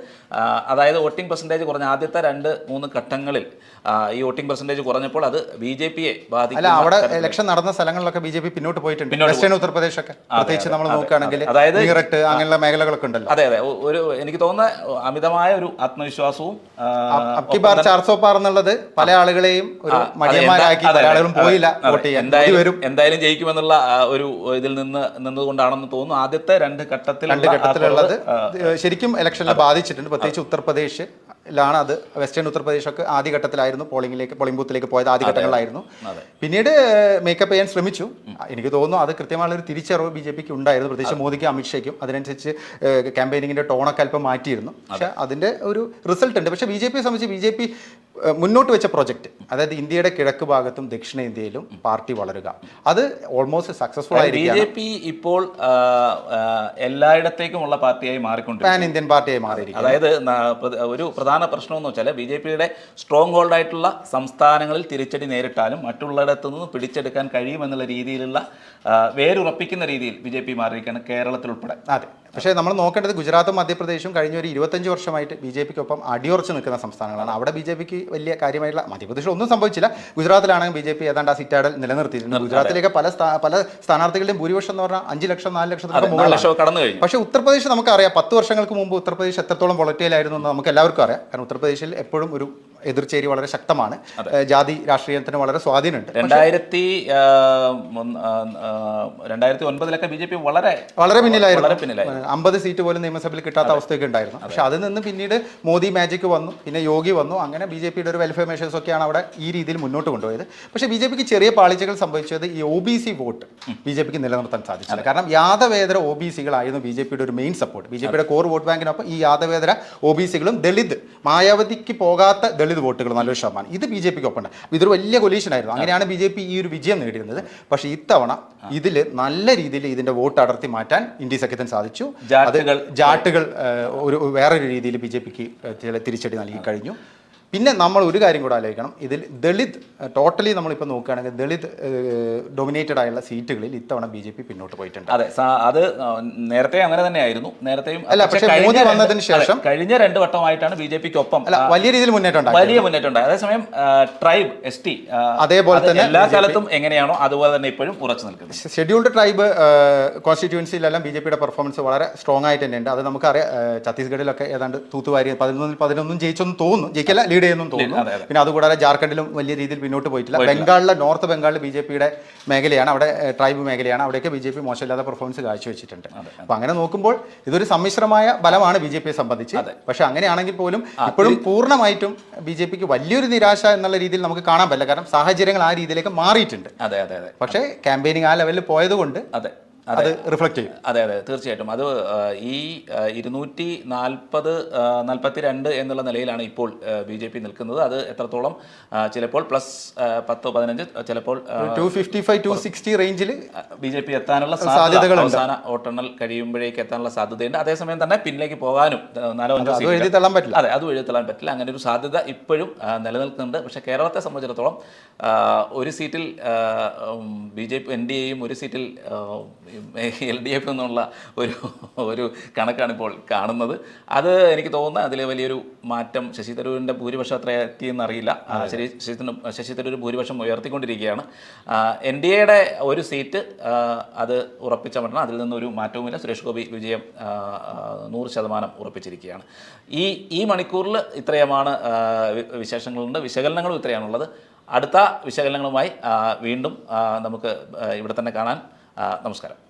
അതായത് വോട്ടിംഗ് പെർസെന്റേജ് കുറഞ്ഞ ആദ്യത്തെ രണ്ട് മൂന്ന് ഘട്ടങ്ങളിൽ ഈ വോട്ടിംഗ് പെർസെന്റേജ് കുറഞ്ഞപ്പോൾ അത് ബി ജെ പിയെ ബാധിക്കും അവിടെ ഇലക്ഷൻ നടന്ന സ്ഥലങ്ങളിലൊക്കെ ബി ജെ പി പിന്നോട്ട് പോയിട്ടുണ്ട്. വെസ്റ്റേൺ ഉത്തർപ്രദേശ് ഒക്കെ പ്രത്യേകിച്ച് നമ്മൾ നോക്കുകയാണെങ്കിൽ അതായത് അങ്ങനെയുള്ള മേഖലകളൊക്കെ ഉണ്ടല്ലോ. അതെ അതെ. ഒരു എനിക്ക് തോന്നുന്ന അമിതമായ ഒരു ആത്മവിശ്വാസവും ആ, അബ്കി ബാർ ചാർസോ പാർ എന്നുള്ളത് പല ആളുകളെയും ഒരു മടിയന്മാരാക്കി പല ആളുകളും പോയില്ല എന്തായാലും എന്തായാലും ജയിക്കുമെന്നുള്ള ഒരു ഇതിൽ നിന്ന് നിന്നതുകൊണ്ടാണെന്ന് തോന്നുന്നു. ആദ്യത്തെ രണ്ട് ഘട്ടത്തിൽ രണ്ട് ഘട്ടത്തിലുള്ളത് ശരിക്കും ഇലക്ഷനെ ബാധിച്ചിട്ടുണ്ട്. പ്രത്യേകിച്ച് ഉത്തർപ്രദേശിലാണ് അത് വെസ്റ്റേൺ ഉത്തർപ്രദേശ് ഒക്കെ ആദ്യ ഘട്ടത്തിലായിരുന്നു പോളിംഗിലേക്ക് പോളിംഗ് ബൂത്തിലേക്ക് പോയത് ആദ്യ ഘട്ടങ്ങളിലായിരുന്നു അതെ. പിന്നീട് മേക്കപ്പ് ചെയ്യാൻ ശ്രമിച്ചു. എനിക്ക് തോന്നുന്നു അത് കൃത്യമായ ഒരു തിരിച്ചറിവ് ബി ജെ പിക്ക് ഉണ്ടായിരുന്നു. പ്രത്യേകിച്ച് മോദിക്കും അമിത്ഷയ്ക്കും. അതിനനുസരിച്ച് ക്യാമ്പയിനിങ്ങിന്റെ ടോണൊക്കെ അല്പം മാറ്റിയിരുന്നു. പക്ഷെ അതിന്റെ ഒരു റിസൾട്ട് ഉണ്ട്. പക്ഷെ ബി ജെ പിയെ സംബന്ധിച്ച് ബി ജെ പി മുന്നോട്ട് വെച്ച പ്രൊജക്റ്റ് അതായത് ഇന്ത്യയുടെ കിഴക്ക് ഭാഗത്തും ദക്ഷിണേന്ത്യയിലും പാർട്ടി വളരുക. അത് ഓൾമോസ്റ്റ് സക്സസ്ഫുൾ ബി ആയിരിക്കും ജെ പി ഇപ്പോൾ എല്ലായിടത്തേക്കുമുള്ള പാർട്ടിയായി മാറിക്കൊണ്ടിരിക്കും പാൻ ഇന്ത്യൻ പാർട്ടിയായി മാറിയിരിക്കും അതായത് ഒരു പ്രധാന പ്രശ്നം എന്ന് വെച്ചാൽ ബി ജെ പിയുടെ സ്ട്രോങ് ഹോൾഡ് ആയിട്ടുള്ള സംസ്ഥാനങ്ങളിൽ തിരിച്ചടി നേരിട്ടാലും മറ്റുള്ളിടത്തു നിന്ന് പിടിച്ചെടുക്കാൻ കഴിയുമെന്നുള്ള രീതിയിലുള്ള വേരുറപ്പിക്കുന്ന രീതിയിൽ ബി ജെ പി മാറിയിരിക്കുകയാണ് കേരളത്തിൽ ഉൾപ്പെടെ അതെ. പക്ഷേ നമ്മൾ നോക്കേണ്ടത് ഗുജറാത്തും മധ്യപ്രദേശും കഴിഞ്ഞ ഒരു ഇരുപത്തഞ്ച് വർഷമായിട്ട് ബി ജെ പിക്കൊപ്പം അടിയുറച്ച് നിൽക്കുന്ന സംസ്ഥാനങ്ങളാണ്. അവിടെ ബി ജെ പിക്ക് വലിയ കാര്യമായിട്ടുള്ള മധ്യപ്രദേശിൽ ഒന്നും സംഭവിച്ചില്ല. ഗുജറാത്തിലാണെങ്കിൽ ബി ജെ പി ഏതാണ്ട് ആ സിറ്റാഡൽ നിലനിർത്തിയിരുന്നത് ഗുജറാത്തിലേക്ക് പല പല സ്ഥാനാർത്ഥികളുടെയും ഭൂരിപക്ഷം എന്ന് പറഞ്ഞാൽ അഞ്ച് ലക്ഷം നാല് ലക്ഷത്തിന് പക്ഷേ ഉത്തർപ്രദേശ് നമുക്കറിയാം പത്ത് വർഷങ്ങൾക്ക് മുമ്പ് ഉത്തർപ്രദേശ് എത്രത്തോളം പൊളിറ്റിയിലായിരുന്നു എന്ന് നമുക്ക് എല്ലാവർക്കും അറിയാം. കാരണം ഉത്തർപ്രദേശിൽ എപ്പോഴും ഒരു എതിർചേരി വളരെ ശക്തമാണ്. ജാതി രാഷ്ട്രീയത്തിന് വളരെ സ്വാധീനമുണ്ട്. രണ്ടായിരത്തി രണ്ടായിരത്തി ഒൻപതിലൊക്കെ ബി ജെ പി വളരെ വളരെ പിന്നിലായിരുന്നു. വളരെ പിന്നിലായിരുന്നു. അമ്പത് സീറ്റ് പോലും നിയമസഭയിൽ കിട്ടാത്ത അവസ്ഥയൊക്കെ ഉണ്ടായിരുന്നു. പക്ഷെ അതിൽ നിന്ന് പിന്നീട് മോദി മാജിക് വന്നു പിന്നെ യോഗി വന്നു. അങ്ങനെ ബി ജെ പിയുടെ ഒരു വെൽഫെയർ മെഷേഴ്സ് ഒക്കെയാണ് അവിടെ ഈ രീതിയിൽ മുന്നോട്ട് കൊണ്ടുപോയത്. പക്ഷേ ബി ജെ പിക്ക് ചെറിയ പാളിച്ചകൾ സംഭവിച്ചത് ഈ O B C vote B J പിക്ക് നിലനിർത്താൻ സാധിച്ചില്ല. കാരണം യാദവേദര ഒ ബി സികളായിരുന്നു ബി ജെ പിയുടെ ഒരു മെയിൻ സപ്പോർട്ട് ബി ജെ പിയുടെ കോർ വോട്ട് ബാങ്കിനൊപ്പം ഈ യാദവേദര ഒ ബി സികളും ദളിത് മായാവതിക്ക് പോകാത്ത ദളിത് വോട്ടുകൾ നല്ലൊരു ശതമാനം. ഇത് ബി ജെ പിക്ക് ഒപ്പം ഇതൊരു വലിയ കൊലീഷൻ ആയിരുന്നു. അങ്ങനെയാണ് ബി ജെ പി ഈ ഒരു വിജയം നേടിയിരുന്നത്. പക്ഷേ ഇത്തവണ ഇതിൽ നല്ല രീതിയിൽ ഇതിന്റെ വോട്ട് അടർത്തി മാറ്റാൻ ഇന്ത്യ സഖ്യത്തിന് സാധിച്ചു. അത് ജാട്ടുകൾ ഒരു വേറൊരു രീതിയിൽ ബി ജെ പിക്ക് തിരിച്ചടി നൽകി കഴിഞ്ഞു. പിന്നെ നമ്മൾ ഒരു കാര്യം കൂടെ ആലോചിക്കണം. ഇതിൽ ദളിത് ടോട്ടലി നമ്മളിപ്പോൾ നോക്കുകയാണെങ്കിൽ ദളിത് ഡൊമിനേറ്റഡ് ആയുള്ള സീറ്റുകളിൽ ഇത്തവണ ബി ജെ പി പിന്നോട്ട് പോയിട്ടുണ്ട്. അതെ അത് നേരത്തെ അങ്ങനെ തന്നെയായിരുന്നു. നേരത്തെയും അല്ല, പക്ഷേ മോദി വന്നതിന് ശേഷം- കഴിഞ്ഞ രണ്ട് വട്ടമായിട്ടാണ് ബി ജെ പിക്ക് ഒപ്പം അല്ല വലിയ രീതിയിൽ മുന്നേറ്റം ഉണ്ടായി വലിയ മുന്നേറ്റം ഉണ്ടായി അതേസമയം ട്രൈബ് എസ് ടി അതേപോലെ തന്നെ എല്ലാ കാലത്തും എങ്ങനെയാണോ അതുപോലെ തന്നെ ഇപ്പോഴും ഉറച്ചു നിൽക്കുന്നത് ഷെഡ്യൂൾഡ് ട്രൈബ് കോൺസ്റ്റിറ്റ്യുവൻസിയിലെല്ലാം ബി ജെ പിയുടെ പെർഫോമൻസ് വളരെ സ്ട്രോങ് ആയിട്ട് തന്നെയുണ്ട്. അത് നമുക്കറിയാം ഛത്തീസ്ഗഡിലൊക്കെ ഏതാണ്ട് തൂത്തുവാരി പതിനൊന്നിൽ പതിനൊന്നും ജയിച്ചൊന്നും തോന്നുന്നു. ജയിക്കല്ല ലീഡ് ചെയ്യുന്നു തോന്നുന്നു. പിന്നെ അതുകൂടാതെ ജാർഖണ്ഡിലും വലിയ രീതിയിൽ മുന്നോട്ട് പോയിട്ടില്ല. ബംഗാളിലെ നോർത്ത് ബംഗാളിൽ ബി ജെ പിയുടെ മേഖലയാണ് അവിടെ ട്രൈബ് മേഖലയാണ് അവിടെയൊക്കെ ബി ജെ പി മോശമില്ലാത്ത പെർഫോമൻസ് കാഴ്ചവെച്ചിട്ടുണ്ട്. അപ്പോൾ അങ്ങനെ നോക്കുമ്പോൾ ഇതൊരു സമ്മിശ്രമായ ബലമാണ് ബി ജെ പിയെ സംബന്ധിച്ച്. പക്ഷേ അങ്ങനെയാണെങ്കിൽ പോലും ഇപ്പോഴും പൂർണമായിട്ടും ബി ജെ പിക്ക് വലിയൊരു നിരാശ എന്നുള്ള രീതിയിൽ നമുക്ക് കാണാൻ പറ്റില്ല. കാരണം സാഹചര്യങ്ങൾ ആ രീതിയിലേക്ക് മാറിയിട്ടുണ്ട്. അതെ അതെ അതെ. പക്ഷേ ക്യാമ്പയിനിങ് ആ ലെവലിൽ പോയതുകൊണ്ട് അതെ. അത് റിഫ്ലക്ട് ചെയ്യും. അതെ അതെ തീർച്ചയായിട്ടും. അത് ഈ ഇരുന്നൂറ്റി നാൽപ്പത് നാൽപ്പത്തി രണ്ട് എന്നുള്ള നിലയിലാണ് ഇപ്പോൾ ബി ജെ പി നിൽക്കുന്നത്. അത് എത്രത്തോളം? ചിലപ്പോൾ പ്ലസ് പത്ത് പതിനഞ്ച് ചിലപ്പോൾ to fifty five to sixty റേഞ്ചിൽ ബി ജെ പി എത്താനുള്ള സാധ്യതകൾ അവസാന വോട്ടെണ്ണൽ കഴിയുമ്പോഴേക്ക് എത്താനുള്ള സാധ്യതയുണ്ട്. അതേസമയം തന്നെ പിന്നിലേക്ക് പോകാനും നാലോ അഞ്ചോ എഴുതി തള്ളാൻ പറ്റില്ല. അതെ അത് എഴുതലാൻ പറ്റില്ല. അങ്ങനെ ഒരു സാധ്യത ഇപ്പോഴും നിലനിൽക്കുന്നുണ്ട്. പക്ഷേ കേരളത്തെ സംബന്ധിച്ചിടത്തോളം ഒരു സീറ്റിൽ B J P N D എയും ഒരു സീറ്റിൽ എൽ ഡി എഫ് എന്നുള്ള ഒരു ഒരു കണക്കാണ് ഇപ്പോൾ കാണുന്നത്. അത് എനിക്ക് തോന്നുന്നത് അതിലെ വലിയൊരു മാറ്റം ശശി തരൂരിന്റെ ഭൂരിപക്ഷം അത്ര എത്തിയെന്ന് അറിയില്ല ആ, ശരി ശശി തരൂ- ശശി തരൂർ ഭൂരിപക്ഷം ഉയർത്തിക്കൊണ്ടിരിക്കുകയാണ്. എൻ ഡി എയുടെ ഒരു സീറ്റ് അത് ഉറപ്പിച്ച മരണം അതിൽ നിന്നൊരു മാറ്റവുമില്ല. സുരേഷ് ഗോപി വിജയം നൂറ് ശതമാനം ഉറപ്പിച്ചിരിക്കുകയാണ്. ഈ ഈ മണിക്കൂറിൽ ഇത്രയുമാണ് വിശേഷങ്ങളുണ്ട്. വിശകലനങ്ങളും ഇത്രയാണുള്ളത്. അടുത്ത വിശകലനങ്ങളുമായി വീണ്ടും നമുക്ക് ഇവിടെ തന്നെ കാണാൻ നമസ്കാരം.